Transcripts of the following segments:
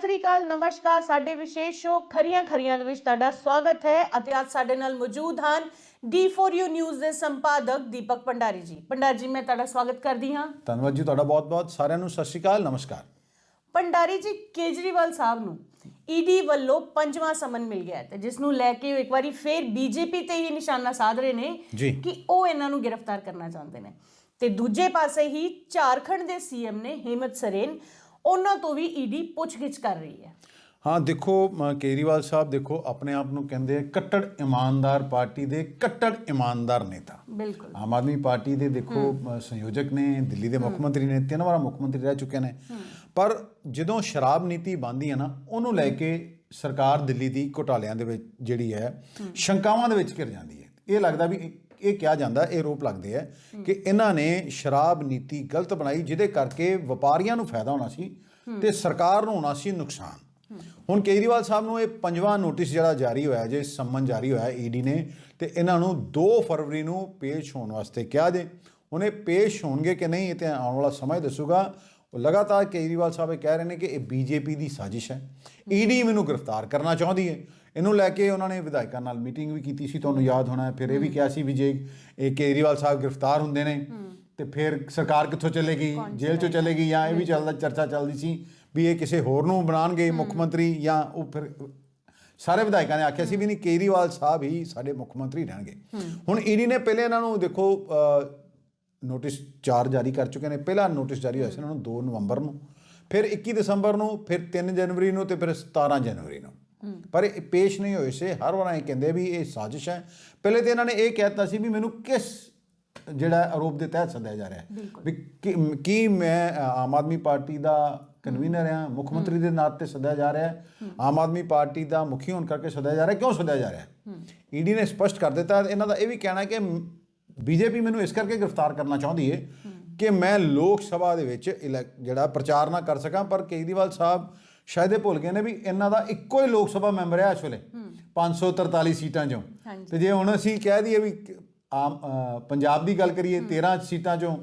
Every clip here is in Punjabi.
ਸ੍ਰੀ ਅਕਾਲ ਨਮਸਕਾਰ। ਸਾਡੇ ਵਿਸ਼ੇਸ਼ ਸ਼ੋਅ ਖਰੀਆਂ ਖਰੀਆਂ ਦੇ ਵਿੱਚ ਤੁਹਾਡਾ ਸਵਾਗਤ ਹੈ ਅਤੇ ਅੱਜ ਸਾਡੇ ਨਾਲ ਮੌਜੂਦ ਹਨ D4U ਨਿਊਜ਼ ਦੇ ਸੰਪਾਦਕ ਦੀਪਕ ਭੰਡਾਰੀ ਜੀ। ਭੰਡਾਰੀ ਜੀ ਮੈਂ ਤੁਹਾਡਾ ਸਵਾਗਤ ਕਰਦੀ ਹਾਂ। ਧੰਨਵਾਦ ਜੀ ਤੁਹਾਡਾ ਬਹੁਤ-ਬਹੁਤ। ਸਾਰਿਆਂ ਨੂੰ ਸਤਿ ਸ਼੍ਰੀ ਅਕਾਲ ਨਮਸਕਾਰ। ਭੰਡਾਰੀ ਜੀ ਕੇਜਰੀਵਾਲ ਸਾਹਿਬ ਨੂੰ ਈਡੀ ਵੱਲੋਂ ਪੰਜਵਾਂ ਸਮਨ ਮਿਲ ਗਿਆ ਤੇ ਜਿਸ ਨੂੰ ਲੈ ਕੇ ਇੱਕ ਵਾਰੀ ਫੇਰ ਬੀਜੇਪੀ ਤੇ ਹੀ ਨਿਸ਼ਾਨਾ ਸਾਧ ਰਹੇ ਨੇ। ਕਿ ਉਹ ਇਹਨਾਂ ਨੂੰ ਗ੍ਰਿਫਤਾਰ ਕਰਨਾ ਚਾਹੁੰਦੇ ਨੇ। ਤੇ ਦੂਜੇ ਪਾਸੇ ਹੀ ਝਾਰਖੰਡ ਦੇ ਸੀਐਮ ਨੇ ਹਿੰਮਤ ਸਰੇਨ ਉਹਨਾਂ ਤੋਂ ਵੀ ਈਡੀ ਪੁੱਛਗਿੱਛ ਕਰ ਰਹੀ ਹੈ। ਹਾਂ ਦੇਖੋ ਕੇਜਰੀਵਾਲ ਸਾਹਿਬ ਦੇਖੋ ਆਪਣੇ ਆਪ ਨੂੰ ਕਹਿੰਦੇ ਆ ਕੱਟੜ ਇਮਾਨਦਾਰ ਪਾਰਟੀ ਦੇ ਕੱਟੜ ਇਮਾਨਦਾਰ ਨੇਤਾ। ਬਿਲਕੁਲ। ਆਮ ਆਦਮੀ ਪਾਰਟੀ ਦੇ ਦੇਖੋ ਸੰਯੋਜਕ ਨੇ ਦਿੱਲੀ ਦੇ ਮੁੱਖ ਮੰਤਰੀ ਨੇ ਤਿੰਨ ਵਾਰ ਮੁੱਖ ਮੰਤਰੀ ਰਹਿ ਚੁੱਕੇ ਨੇ। ਪਰ ਜਦੋਂ ਸ਼ਰਾਬ ਨੀਤੀ ਬੰਦੀ ਹੈ ਨਾ ਉਹਨੂੰ ਲੈ ਕੇ ਸਰਕਾਰ ਦਿੱਲੀ ਦੀ ਘੁਟਾਲਿਆਂ ਦੇ ਵਿੱਚ ਜਿਹੜੀ ਹੈ। ਸ਼ੰਕਾਵਾਂ ਦੇ ਵਿੱਚ ਘਿਰ ਜਾਂਦੀ ਹੈ। ਇਹ ਲੱਗਦਾ ਵੀ ਇਹ- ਕਿਹਾ ਜਾਂਦਾ, ਇਹ ਰੋਪ ਲੱਗਦੇ ਆ ਕਿ ਇਹਨਾਂ ਨੇ ਸ਼ਰਾਬ ਨੀਤੀ ਗਲਤ ਬਣਾਈ, ਜਿਹਦੇ ਕਰਕੇ ਵਪਾਰੀਆਂ ਨੂੰ ਫਾਇਦਾ ਹੋਣਾ ਸੀ ਤੇ ਸਰਕਾਰ ਨੂੰ ਹੋਣਾ ਸੀ ਨੁਕਸਾਨ। ਹੁਣ ਕੇਜਰੀਵਾਲ ਸਾਹਿਬ ਨੂੰ ਇਹ ਪੰਜਵਾਂ ਨੋਟਿਸ ਜਿਹੜਾ ਜਾਰੀ ਹੋਇਆ, ਜੇ ਸੰਮਨ ਜਾਰੀ ਹੋਇਆ ਈਡੀ ਨੇ, ਤੇ ਇਹਨਾਂ ਨੂੰ 2 ਫਰਵਰੀ ਨੂੰ ਪੇਸ਼ ਹੋਣ ਵਾਸਤੇ ਕਿਹਾ ਜੇ। ਹੁਣ ਇਹ ਪੇਸ਼ ਹੋਣਗੇ ਕਿ ਨਹੀਂ, ਇਹ ਤੇ ਆਉਣ ਵਾਲਾ ਸਮਾਂ ਦੱਸੂਗਾ। ਉਹ ਲਗਾਤਾਰ ਕੇਜਰੀਵਾਲ ਸਾਹਿਬ ਇਹ ਕਹਿ ਰਹੇ ਨੇ ਕਿ ਇਹ ਬੀਜੇਪੀ ਦੀ ਸਾਜ਼ਿਸ਼ ਹੈ। ਈਡੀ ਮੈਨੂੰ ਗ੍ਰਿਫਤਾਰ ਕਰਨਾ ਚਾਹੁੰਦੀ ਹੈ। ਇਹਨੂੰ ਲੈ ਕੇ ਉਹਨਾਂ ਨੇ ਵਿਧਾਇਕਾਂ ਨਾਲ ਮੀਟਿੰਗ ਵੀ ਕੀਤੀ ਸੀ ਤੁਹਾਨੂੰ ਯਾਦ ਹੋਣਾ ਹੈ। ਫਿਰ ਇਹ ਵੀ ਕਿਹਾ ਸੀ ਵੀ ਜੇ ਇਹ ਕੇਜਰੀਵਾਲ ਸਾਹਿਬ ਗ੍ਰਿਫਤਾਰ ਹੁੰਦੇ ਨੇ ਤੇ ਫਿਰ ਸਰਕਾਰ ਕਿੱਥੋਂ ਚੱਲੇਗੀ? ਜੇਲ੍ਹ ਚੋਂ ਚੱਲੇਗੀ ਜਾਂ ਇਹ ਵੀ ਚੱਲਦਾ ਚਰਚਾ ਚੱਲਦੀ ਸੀ ਵੀ ਇਹ ਕਿਸੇ ਹੋਰ ਨੂੰ ਬਣਾਉਣਗੇ ਮੁੱਖ ਮੰਤਰੀ ਜਾਂ ਉਹ ਫਿਰ ਸਾਰੇ ਵਿਧਾਇਕਾਂ ਨੇ ਆਖਿਆ ਸੀ ਵੀ ਨਹੀਂ ਕੇਜਰੀਵਾਲ ਸਾਹਿਬ ਹੀ ਸਾਡੇ ਮੁੱਖ ਮੰਤਰੀ ਰਹਿਣਗੇ। ਹੁਣ ਈਡੀ ਨੇ ਪਹਿਲੇ ਇਹਨਾਂ ਨੂੰ ਦੇਖੋ ਨੋਟਿਸ 4 ਜਾਰੀ ਕਰ ਚੁੱਕੇ ਨੇ। ਪਹਿਲਾ ਨੋਟਿਸ ਜਾਰੀ ਹੋਇਆ ਸੀ ਇਹਨਾਂ ਨੂੰ 2 ਨਵੰਬਰ ਨੂੰ ਫਿਰ 21 ਦਸੰਬਰ ਨੂੰ ਫਿਰ 3 ਜਨਵਰੀ ਨੂੰ ਤੇ ਫਿਰ 17 ਜਨਵਰੀ ਨੂੰ। ਪਰ ਇਹ ਪੇਸ਼ ਨਹੀਂ ਹੋਏ ਸੀ। ਹਰ ਵਾਰ ਇਹ ਕਹਿੰਦੇ ਵੀ ਇਹ ਸਾਜ਼ਿਸ਼ ਹੈ। ਪਹਿਲੇ ਤੇ ਇਹਨਾਂ ਨੇ ਇਹ ਕਹਿਤਾ ਸੀ ਵੀ ਮੈਨੂੰ ਕਿਸ ਜਿਹੜਾ ਆਰੋਪ ਦੇ ਤਹਿਤ ਸੱਦਿਆ ਜਾ ਰਿਹਾ ਹੈ। ਵੀ ਕੀ- ਮੈਂ ਆਮ ਆਦਮੀ ਪਾਰਟੀ ਦਾ ਕਨਵੀਨਰ ਹਾਂ ਮੁੱਖ ਮੰਤਰੀ ਦੇ ਨਾਤੇ ਤੇ ਸੱਦਿਆ ਜਾ ਰਿਹਾ ਹੈ। ਆਮ ਆਦਮੀ ਪਾਰਟੀ ਦਾ ਮੁਖੀ ਹੋਣ ਕਰਕੇ ਸੱਦਿਆ ਜਾ ਰਿਹਾ ਕਿਉਂ ਸੱਦਿਆ ਜਾ ਰਿਹਾ ਹੈ? ਈਡੀ ਨੇ ਸਪਸ਼ਟ ਕਰ ਦਿੱਤਾ। ਇਹਨਾਂ ਦਾ ਇਹ ਵੀ ਕਹਿਣਾ ਕਿ ਬੀਜੇਪੀ ਮੈਨੂੰ ਇਸ ਕਰਕੇ ਗ੍ਰਿਫਤਾਰ ਕਰਨਾ ਚਾਹੁੰਦੀ ਹੈ ਕਿ ਮੈਂ ਲੋਕ ਸਭਾ ਦੇ ਵਿੱਚ ਜਿਹੜਾ ਪ੍ਰਚਾਰ ਨਾ ਕਰ ਸਕਾਂ ਪਰ ਕੇਜਰੀਵਾਲ ਸਾਹਿਬ ਸ਼ਾਇਦ ਇਹ ਭੁੱਲ ਗਏ ਨੇ ਵੀ ਇਹਨਾਂ ਦਾ ਇੱਕੋ ਹੀ ਲੋਕ ਸਭਾ ਮੈਂਬਰ ਹੈ ਇਸ ਵੇਲੇ। 543 ਸੀਟਾਂ ਚੋਂ। ਤੇ ਜੇ ਹੁਣ ਅਸੀਂ ਕਹਿ ਦਈਏ ਵੀ ਆਮ ਪੰਜਾਬ ਦੀ ਗੱਲ ਕਰੀਏ 13 ਸੀਟਾਂ ਚੋਂ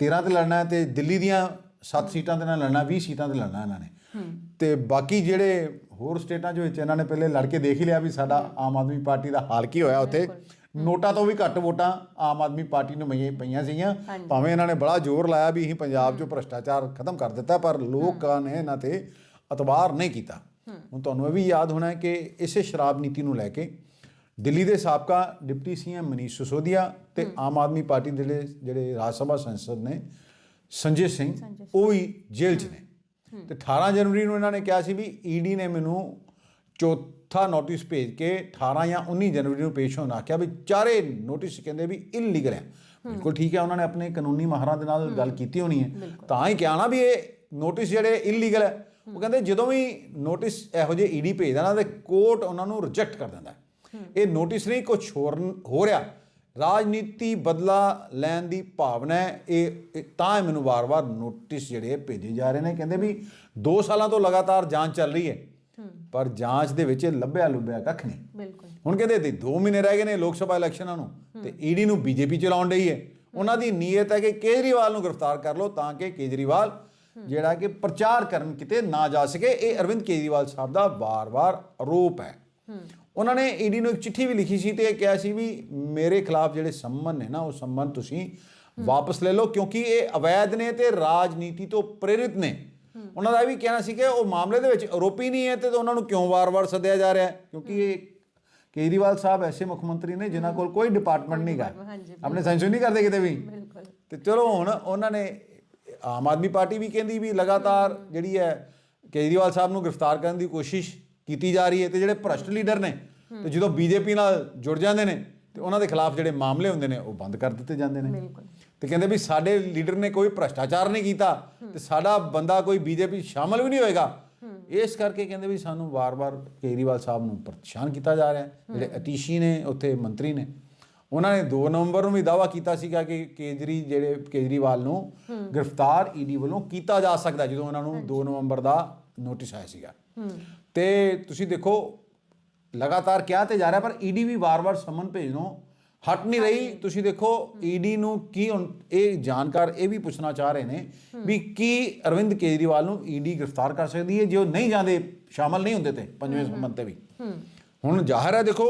13 ਤੇ ਲੜਨਾ ਹੈ ਤੇ ਦਿੱਲੀ ਦੀਆਂ 7 ਸੀਟਾਂ ਤੇ ਨਾਲ ਲੜਨਾ 20 ਸੀਟਾਂ ਤੇ ਲੜਨਾ ਇਹਨਾਂ ਨੇ। ਤੇ ਬਾਕੀ ਜਿਹੜੇ ਹੋਰ ਸਟੇਟਾਂ ਦੇ ਵਿੱਚ ਇਹਨਾਂ ਨੇ ਪਹਿਲੇ ਲੜ ਕੇ ਦੇਖ ਹੀ ਲਿਆ ਵੀ ਸਾਡਾ ਆਮ ਆਦਮੀ ਪਾਰਟੀ ਦਾ ਹਾਲ ਕੀ ਹੋਇਆ ਉੱਥੇ। ਨੋਟਾਂ ਤੋਂ ਵੀ ਘੱਟ ਵੋਟਾਂ ਆਮ ਆਦਮੀ ਪਾਰਟੀ ਨੂੰ ਪਈਆਂ ਪਈਆਂ ਸੀਗੀਆਂ। ਭਾਵੇਂ ਇਹਨਾਂ ਨੇ ਬੜਾ ਜ਼ੋਰ ਲਾਇਆ ਵੀ ਅਸੀਂ ਪੰਜਾਬ 'ਚੋਂ ਭ੍ਰਸ਼ਟਾਚਾਰ ਖਤਮ ਕਰ ਦਿੱਤਾ ਪਰ ਲੋਕਾਂ ਨੇ ਇਹਨਾਂ ਤੇ ਅਤਬਾਰ ਨਹੀਂ ਕੀਤਾ। ਹੁਣ ਤੁਹਾਨੂੰ ਇਹ ਵੀ ਯਾਦ ਹੋਣਾ ਹੈ ਕਿ ਇਸੇ ਸ਼ਰਾਬ ਨੀਤੀ ਨੂੰ ਲੈ ਕੇ ਦਿੱਲੀ ਦੇ ਸਾਬਕਾ ਡਿਪਟੀ ਸੀਐਮ ਮਨੀਸ਼ ਸਿਸੋਦੀਆ ਤੇ ਆਮ ਆਦਮੀ ਪਾਰਟੀ ਦੇ ਜਿਹੜੇ- ਰਾਜ ਸਭਾ ਸੰਸਦ ਨੇ ਸੰਜੇ ਸਿੰਘ ਉਹ ਵੀ ਜੇਲ੍ਹ 'ਚ ਨੇ। ਤੇ 18 ਜਨਵਰੀ ਨੂੰ ਇਹਨਾਂ ਨੇ ਕਿਹਾ ਸੀ ਵੀ ਈਡੀ ਨੇ ਮੈਨੂੰ ਚੌਥਾ ਨੋਟਿਸ ਭੇਜ ਕੇ 18 ਜਾਂ 19 ਜਨਵਰੀ ਨੂੰ ਪੇਸ਼ ਹੋਣ ਆਖਿਆ ਵੀ ਚਾਰੇ ਨੋਟਿਸ ਕਹਿੰਦੇ ਵੀ ਇਲੀਗਲ ਹੈ। ਬਿਲਕੁਲ ਠੀਕ ਹੈ ਉਹਨਾਂ ਨੇ ਆਪਣੇ ਕਾਨੂੰਨੀ ਮਾਹਰਾਂ ਦੇ ਨਾਲ ਗੱਲ ਕੀਤੀ ਹੋਣੀ ਹੈ। ਤਾਂ ਹੀ ਕਿਹਾ ਨਾ ਵੀ ਇਹ ਨੋਟਿਸ ਜਿਹੜੇ ਇਲੀਗਲ ਹੈ। ਉਹ ਕਹਿੰਦੇ ਜਦੋਂ ਵੀ ਨੋਟਿਸ ਇਹੋ ਜਿਹੇ ਈਡੀ ਭੇਜਦਾ ਨਾ ਤੇ ਕੋਰਟ ਉਹਨਾਂ ਨੂੰ ਰਿਜੈਕਟ ਕਰ ਦਿੰਦਾ। ਇਹ ਨੋਟਿਸ ਨਹੀਂ ਕੁਝ ਹੋਰ ਹੋ ਰਿਹਾ। ਰਾਜਨੀਤੀ ਬਦਲਾ ਲੈਣ ਦੀ ਭਾਵਨਾ ਹੈ। ਇਹ ਤਾਂ ਮੈਨੂੰ ਵਾਰ-ਵਾਰ ਨੋਟਿਸ ਜਿਹੜੇ ਭੇਜੇ ਜਾ ਰਹੇ ਨੇ। ਕਹਿੰਦੇ ਵੀ 2 ਸਾਲਾਂ ਤੋਂ ਲਗਾਤਾਰ ਜਾਂਚ ਚੱਲ ਰਹੀ ਹੈ। ਪਰ ਜਾਂਚ ਦੇ ਵਿੱਚ ਲੱਭਿਆ ਲੁੱਭਿਆ ਕੱਖ ਨਹੀਂ। ਬਿਲਕੁਲ। ਹੁਣ ਕਹਿੰਦੇ ਤੇ 2 ਮਹੀਨੇ ਰਹਿ ਗਏ ਨੇ ਲੋਕ ਸਭਾ ਇਲੈਕਸ਼ਨਾਂ ਨੂੰ ਤੇ ਈਡੀ ਨੂੰ ਬੀਜੇਪੀ ਚਲਾਉਣ ਡਈ ਹੈ। ਉਹਨਾਂ ਦੀ ਨੀਅਤ ਹੈ ਕਿ ਕੇਜਰੀਵਾਲ ਨੂੰ ਗ੍ਰਿਫਤਾਰ ਕਰ ਲਓ ਤਾਂ ਕਿ ਕੇਜਰੀਵਾਲ ਜਿਹੜਾ ਕਿ ਪ੍ਰਚਾਰ ਕਰਨ ਕਿਤੇ ਨਾ ਜਾ ਸਕੇ। ਇਹ ਅਰਵਿੰਦ ਕੇਜਰੀਵਾਲ ਸਾਹਿਬ ਦਾ ਵਾਰ-ਵਾਰ ਆਰੋਪ ਹੈ। ਉਹਨਾਂ ਨੇ ਈਡੀ ਨੂੰ ਇੱਕ ਚਿੱਠੀ ਵੀ ਲਿਖੀ ਸੀ ਤੇ ਇਹ ਕਿਹਾ ਸੀ ਵੀ ਮੇਰੇ ਖਿਲਾਫ ਜਿਹੜੇ ਸੰਮਨ ਨੇ ਨਾ ਉਹ ਸੰਮਨ ਤੁਸੀਂ ਵਾਪਸ ਲੈ ਲਓ ਕਿਉਂਕਿ ਇਹ ਅਵੈਧ ਨੇ ਤੇ ਰਾਜਨੀਤੀ ਤੋਂ ਪ੍ਰੇਰਿਤ ਨੇ। ਉਹਨਾਂ ਦਾ ਇਹ ਵੀ ਕਹਿਣਾ ਸੀ ਕਿ ਉਹ ਮਾਮਲੇ ਦੇ ਵਿੱਚ ਆਰੋਪੀ ਨਹੀਂ ਹੈ ਤੇ ਉਹਨਾਂ ਨੂੰ ਕਿਉਂ ਵਾਰ-ਵਾਰ ਸੱਦਿਆ ਜਾ ਰਿਹਾ ਹੈ? ਕਿਉਂਕਿ ਇਹ ਕੇਜਰੀਵਾਲ ਸਾਹਿਬ ਐਸੇ ਮੁੱਖ ਮੰਤਰੀ ਨੇ ਜਿਨ੍ਹਾਂ ਕੋਲ ਕੋਈ ਡਿਪਾਰਟਮੈਂਟ ਨਹੀਂਗਾ ਹਾਂਜੀ, ਆਪਣੇ ਸੈਂਸ਼ਨ ਨਹੀਂ ਕਰਦੇ ਕਿਤੇ ਵੀ? ਤੇ ਚਲੋ ਹੁਣ ਉਹਨਾਂ ਨੇ ਆਮ ਆਦਮੀ ਪਾਰਟੀ ਵੀ ਕਹਿੰਦੀ ਵੀ ਲਗਾਤਾਰ ਜਿਹੜੀ ਹੈ ਕੇਜਰੀਵਾਲ ਸਾਹਿਬ ਨੂੰ ਗ੍ਰਿਫਤਾਰ ਕਰਨ ਦੀ ਕੋਸ਼ਿਸ਼ ਕੀਤੀ ਜਾ ਰਹੀ ਹੈ ਤੇ ਜਿਹੜੇ ਭ੍ਰਸ਼ਟ ਲੀਡਰ ਨੇ ਤੇ ਜਦੋਂ ਬੀਜੇਪੀ ਨਾਲ ਜੁੜ ਜਾਂਦੇ ਨੇ ਤੇ ਉਹਨਾਂ ਦੇ ਖਿਲਾਫ ਜਿਹੜੇ ਮਾਮਲੇ ਹੁੰਦੇ ਨੇ ਉਹ ਬੰਦ ਕਰ ਦਿੱਤੇ ਜਾਂਦੇ ਨੇ। ਬਿਲਕੁਲ। ਤੇ ਕਹਿੰਦੇ ਵੀ ਸਾਡੇ ਲੀਡਰ ਨੇ ਕੋਈ ਭ੍ਰਸ਼ਟਾਚਾਰ ਨਹੀਂ ਕੀਤਾ ਤੇ ਸਾਡਾ ਬੰਦਾ ਕੋਈ ਬੀਜੇਪੀ ਸ਼ਾਮਲ ਵੀ ਨਹੀਂ ਹੋਏਗਾ। ਇਸ ਕਰਕੇ ਕਹਿੰਦੇ ਵੀ ਸਾਨੂੰ ਵਾਰ-ਵਾਰ ਕੇਜਰੀਵਾਲ ਸਾਹਿਬ ਨੂੰ ਪਰੇਸ਼ਾਨ ਕੀਤਾ ਜਾ ਰਿਹਾ ਹੈ। ਜਿਹੜੇ ਅਤੀਸ਼ੀ ਨੇ ਉੱਥੇ ਮੰਤਰੀ ਨੇ ਉਹਨਾਂ ਨੇ 2 ਨਵੰਬਰ ਨੂੰ ਵੀ ਦਾਵਾ ਕੀਤਾ ਸੀਗਾ ਕਿ ਕੇਜਰੀ ਜਿਹੜੇ ਕੇਜਰੀਵਾਲ ਨੂੰ ਗ੍ਰਿਫਤਾਰ ਈਡੀ ਵੱਲੋਂ ਕੀਤਾ ਜਾ ਸਕਦਾ ਜਦੋਂ ਉਹਨਾਂ ਨੂੰ 2 ਨਵੰਬਰ ਦਾ ਨੋਟਿਸ ਆਇਆ ਸੀਗਾ। ਤੇ ਤੁਸੀਂ ਦੇਖੋ ਲਗਾਤਾਰ ਕਿਹਾ ਤੇ ਜਾ ਰਿਹਾ ਪਰ ਈਡੀ ਵੀ ਵਾਰ-ਵਾਰ ਸਮਨ ਭੇਜਣੋਂ ਹਟ ਨਹੀਂ ਰਹੀ। ਤੁਸੀਂ ਦੇਖੋ ਈਡੀ ਨੂੰ ਕੀ ਇਹ ਜਾਣਕਾਰ ਇਹ ਵੀ ਪੁੱਛਣਾ ਚਾਹ ਰਹੇ ਨੇ ਵੀ ਕੀ ਅਰਵਿੰਦ ਕੇਜਰੀਵਾਲ ਨੂੰ ਈਡੀ ਗ੍ਰਿਫਤਾਰ ਕਰ ਸਕਦੀ ਹੈ ਜੇ ਉਹ ਨਹੀਂ ਜਾਂਦੇ ਸ਼ਾਮਲ ਨਹੀਂ ਹੁੰਦੇ ਤੇ ਪੰਜਵੇਂ ਸੰਬੰਧ ਤੇ ਵੀ। ਹੁਣ ਜ਼ਾਹਰ ਹੈ ਦੇਖੋ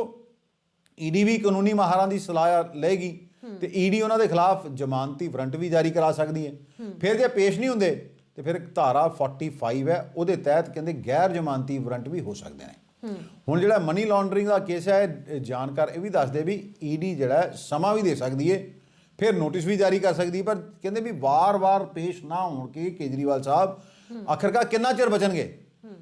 ਈਡੀ ਵੀ ਕਾਨੂੰਨੀ ਮਾਹਰਾਂ ਦੀ ਸਲਾਹ ਲਏਗੀ ਤੇ ਈਡੀ ਉਹਨਾਂ ਦੇ ਖਿਲਾਫ ਜ਼ਮਾਨਤੀ ਵਾਰੰਟ ਵੀ ਜਾਰੀ ਕਰਾ ਸਕਦੀ ਹੈ। ਫਿਰ ਜੇ ਪੇਸ਼ ਨਹੀਂ ਹੁੰਦੇ ਤੇ ਫਿਰ ਧਾਰਾ 45 ਹੈ ਉਹਦੇ ਤਹਿਤ ਕਹਿੰਦੇ ਗੈਰ ਜ਼ਮਾਨਤੀ ਵਾਰੰਟ ਵੀ ਹੋ ਸਕਦੇ ਨੇ। ਹੁਣ ਜਿਹੜਾ ਮਨੀ ਲਾਂਡਰਿੰਗ ਦਾ ਕੇਸ ਹੈ, ਇਹ ਜਾਣਕਾਰ ਇਹ ਵੀ ਦੱਸਦੇ ਵੀ ਈਡੀ ਜਿਹੜਾ ਸਮਾਂ ਵੀ ਦੇ ਸਕਦੀ ਹੈ ਫਿਰ ਨੋਟਿਸ ਵੀ ਜਾਰੀ ਕਰ ਸਕਦੀ ਪਰ ਕਹਿੰਦੇ ਵੀ ਵਾਰ-ਵਾਰ ਪੇਸ਼ ਨਾ ਹੋਣ ਕੇ ਕੇਜਰੀਵਾਲ ਸਾਹਿਬ ਆਖਰਕਾਰ ਕਿੰਨਾ ਚਿਰ ਬਚਣਗੇ?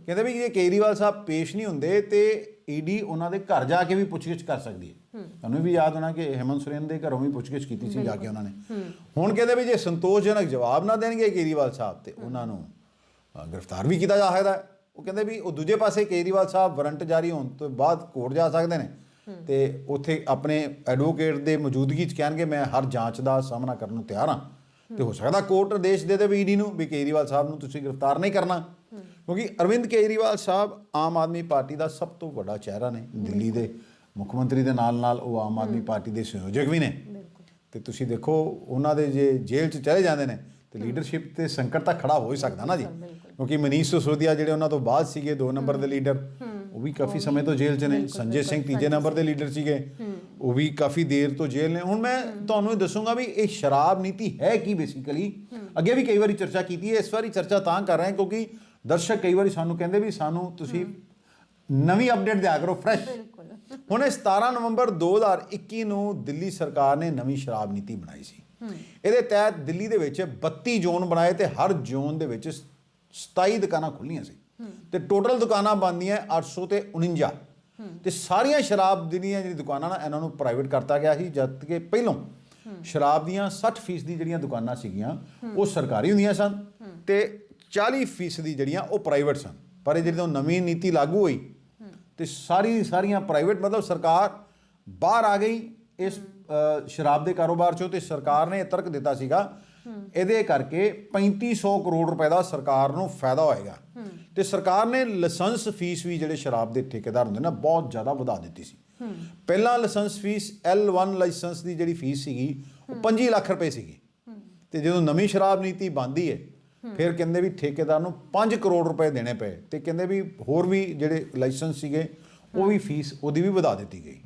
ਕਹਿੰਦੇ ਵੀ ਜੇ ਕੇਜਰੀਵਾਲ ਸਾਹਿਬ ਪੇਸ਼ ਨਹੀਂ ਹੁੰਦੇ, ਤੇ ਈਡੀ ਉਹਨਾਂ ਦੇ ਘਰ ਜਾ ਕੇ ਵੀ ਪੁੱਛਗਿੱਛ ਕਰ ਸਕਦੀ ਹੈ ਤੁਹਾਨੂੰ ਵੀ ਯਾਦ ਹੋਣਾ ਕਿ ਹੇਮੰਤ ਸੁਰੇਨ ਦੇ ਘਰੋਂ ਵੀ ਪੁੱਛਗਿੱਛ ਕੀਤੀ ਸੀ ਜਾ ਕੇ ਉਹਨਾਂ ਨੇ। ਹੁਣ ਕਹਿੰਦੇ ਵੀ ਜੇ ਸੰਤੋਸ਼ਜਨਕ ਜਵਾਬ ਨਾ ਦੇਣਗੇ ਕੇਜਰੀਵਾਲ ਸਾਹਿਬ, ਤੇ ਉਹਨਾਂ ਨੂੰ ਗ੍ਰਿਫਤਾਰ ਵੀ ਕੀਤਾ ਜਾ ਸਕਦਾ ਹੈ। ਉਹ ਕਹਿੰਦੇ ਵੀ ਉਹ ਦੂਜੇ ਪਾਸੇ ਕੇਜਰੀਵਾਲ ਸਾਹਿਬ ਵਾਰੰਟ ਜਾਰੀ ਹੋਣ ਤੋਂ ਬਾਅਦ ਕੋਰਟ ਜਾ ਸਕਦੇ ਨੇ। ਤੇ ਉੱਥੇ ਆਪਣੇ ਐਡਵੋਕੇਟ ਦੇ ਮੌਜੂਦਗੀ 'ਚ ਕਹਿਣਗੇ ਮੈਂ ਹਰ ਜਾਂਚ ਦਾ ਸਾਹਮਣਾ ਕਰਨ ਨੂੰ ਤਿਆਰ ਹਾਂ। ਤੇ ਹੋ। ਸਕਦਾ ਕੋਰਟ ਆਦੇਸ਼ ਦੇ ਦੇ ਵੀ ਈਡੀ ਨੂੰ ਵੀ ਕੇਜਰੀਵਾਲ ਸਾਹਿਬ ਨੂੰ ਤੁਸੀਂ ਗ੍ਰਿਫਤਾਰ ਨਹੀਂ ਕਰਨਾ। ਕਿਉਂਕਿ ਅਰਵਿੰਦ ਕੇਜਰੀਵਾਲ ਸਾਹਿਬ ਆਮ ਆਦਮੀ ਪਾਰਟੀ ਦਾ ਸਭ ਤੋਂ ਵੱਡਾ ਚਿਹਰਾ ਨੇ। ਦਿੱਲੀ ਦੇ ਮੁੱਖ ਮੰਤਰੀ ਦੇ ਨਾਲ ਨਾਲ ਉਹ ਆਮ ਆਦਮੀ ਪਾਰਟੀ ਦੇ ਸੰਯੋਜਕ ਵੀ ਨੇ। ਤੇ ਤੁਸੀਂ ਦੇਖੋ ਉਹਨਾਂ ਦੇ ਜੇ ਜੇਲ੍ਹ 'ਚ ਚਲੇ ਜਾਂਦੇ ਨੇ ਤੇ ਲੀਡਰਸ਼ਿਪ ਤੇ ਸੰਕਟ ਤਾਂ ਖੜਾ ਹੋ ਹੀ ਸਕਦਾ ਨਾ ਜੀ। ਕਿਉਂਕਿ ਮਨੀਸ਼ ਸਿਸੋਦੀਆ ਜਿਹੜੇ ਉਹਨਾਂ ਤੋਂ ਬਾਅਦ ਸੀਗੇ 2 ਨੰਬਰ ਦੇ ਲੀਡਰ ਉਹ ਵੀ ਕਾਫੀ ਸਮੇਂ ਤੋਂ ਜੇਲ੍ਹ 'ਚ ਨੇ। ਸੰਜੇ ਸਿੰਘ ਤੀਜੇ ਨੰਬਰ ਦੇ ਲੀਡਰ ਸੀਗੇ। ਉਹ ਵੀ ਕਾਫੀ ਦੇਰ ਤੋਂ ਜੇਲ੍ਹ ਨੇ। ਹੁਣ ਮੈਂ ਤੁਹਾਨੂੰ ਇਹ ਦੱਸੂਗਾ ਵੀ ਇਹ ਸ਼ਰਾਬ ਨੀਤੀ ਹੈ ਕੀ ਬੇਸਿਕਲੀ ਅੱਗੇ ਵੀ ਕਈ ਵਾਰੀ ਚਰਚਾ ਕੀਤੀ ਹੈ। ਇਸ ਵਾਰੀ ਚਰਚਾ ਤਾਂ ਕਰ ਰਹੇ ਹਾਂ ਕਿਉਂਕਿ ਦਰਸ਼ਕ ਕਈ ਵਾਰੀ ਸਾਨੂੰ ਕਹਿੰਦੇ ਵੀ ਸਾਨੂੰ ਤੁਸੀਂ ਨਵੀਂ ਅਪਡੇਟ ਦਿਆ ਕਰੋ ਫਰੈਸ਼ ਹੁਣ ਇਹ 17 ਨਵੰਬਰ 2021 ਨੂੰ ਦਿੱਲੀ ਸਰਕਾਰ ਨੇ ਨਵੀਂ ਸ਼ਰਾਬ ਨੀਤੀ ਬਣਾਈ ਸੀ। ਇਹਦੇ ਤਹਿਤ ਦਿੱਲੀ ਦੇ ਵਿੱਚ 32 ਜ਼ੋਨ ਬਣਾਏ ਤੇ ਹਰ ਜ਼ੋਨ ਦੇ ਵਿੱਚ 27 ਦੁਕਾਨਾਂ ਖੁੱਲੀਆਂ ਸੀ। ਤੇ ਟੋਟਲ ਦੁਕਾਨਾਂ ਬਣਦੀਆਂ 800 ਤੇ 49 ਤੇ ਸਾਰੀਆਂ ਸ਼ਰਾਬ ਦੀਆਂ ਜਿਹੜੀ ਦੁਕਾਨਾਂ ਨਾ ਇਹਨਾਂ ਨੂੰ ਪ੍ਰਾਈਵੇਟ ਕਰਤਾ ਗਿਆ ਸੀ, ਜਦ ਕਿ ਪਹਿਲੋਂ ਸ਼ਰਾਬ ਦੀਆਂ 60% ਦੀ ਜਿਹੜੀਆਂ ਦੁਕਾਨਾਂ ਸੀਗੀਆਂ, ਉਹ ਸਰਕਾਰੀ ਹੁੰਦੀਆਂ ਸਨ ਤੇ 40% ਦੀ ਜਿਹੜੀਆਂ ਉਹ ਪ੍ਰਾਈਵੇਟ ਸਨ। ਪਰ ਇਹ ਜਦੋਂ ਨਵੀਂ ਨੀਤੀ ਲਾਗੂ ਹੋਈ ਤੇ ਸਾਰੀ ਸਾਰੀਆਂ ਪ੍ਰਾਈਵੇਟ ਮਤਲਬ ਸਰਕਾਰ ਬਾਹਰ ਆ ਗਈ ਇਸ ਸ਼ਰਾਬ ਦੇ ਕਾਰੋਬਾਰ ਚੋਂ ਤੇ ਸਰਕਾਰ ਨੇ ਇਹ ਤਰਕ ਦਿੱਤਾ ਸੀਗਾ ਇਹਦੇ ਕਰਕੇ 3500 ਕਰੋੜ ਰੁਪਏ ਦਾ ਸਰਕਾਰ ਨੂੰ ਫਾਇਦਾ ਹੋਏਗਾ। ਤੇ ਸਰਕਾਰ ਨੇ ਲਾਇਸੈਂਸ ਫੀਸ ਵੀ ਜਿਹੜੇ ਸ਼ਰਾਬ ਦੇ ਠੇਕੇਦਾਰ ਹੁੰਦੇ ਨੇ ਬਹੁਤ ਜ਼ਿਆਦਾ ਵਧਾ ਦਿੱਤੀ ਸੀ। ਪਹਿਲਾਂ ਲਾਇਸੈਂਸ ਫੀਸ L1 ਲਾਇਸੈਂਸ ਦੀ ਜਿਹੜੀ ਫੀਸ ਸੀਗੀ, ਉਹ 25 ਲੱਖ ਰੁਪਏ ਸੀਗੀ। ਤੇ ਜਦੋਂ ਨਵੀਂ ਸ਼ਰਾਬ ਨੀਤੀ ਬੰਦੀ ਹੈ ਫਿਰ ਕਹਿੰਦੇ ਵੀ ਠੇਕੇਦਾਰ ਨੂੰ 5 ਕਰੋੜ ਰੁਪਏ ਦੇਣੇ ਪਏ। ਤੇ ਕਹਿੰਦੇ ਵੀ ਹੋਰ ਵੀ ਜਿਹੜੇ ਲਾਇਸੈਂਸ ਸੀਗੇ, ਉਹ ਵੀ ਫੀਸ ਉਹਦੀ ਵੀ ਵਧਾ ਦਿੱਤੀ ਗਈ।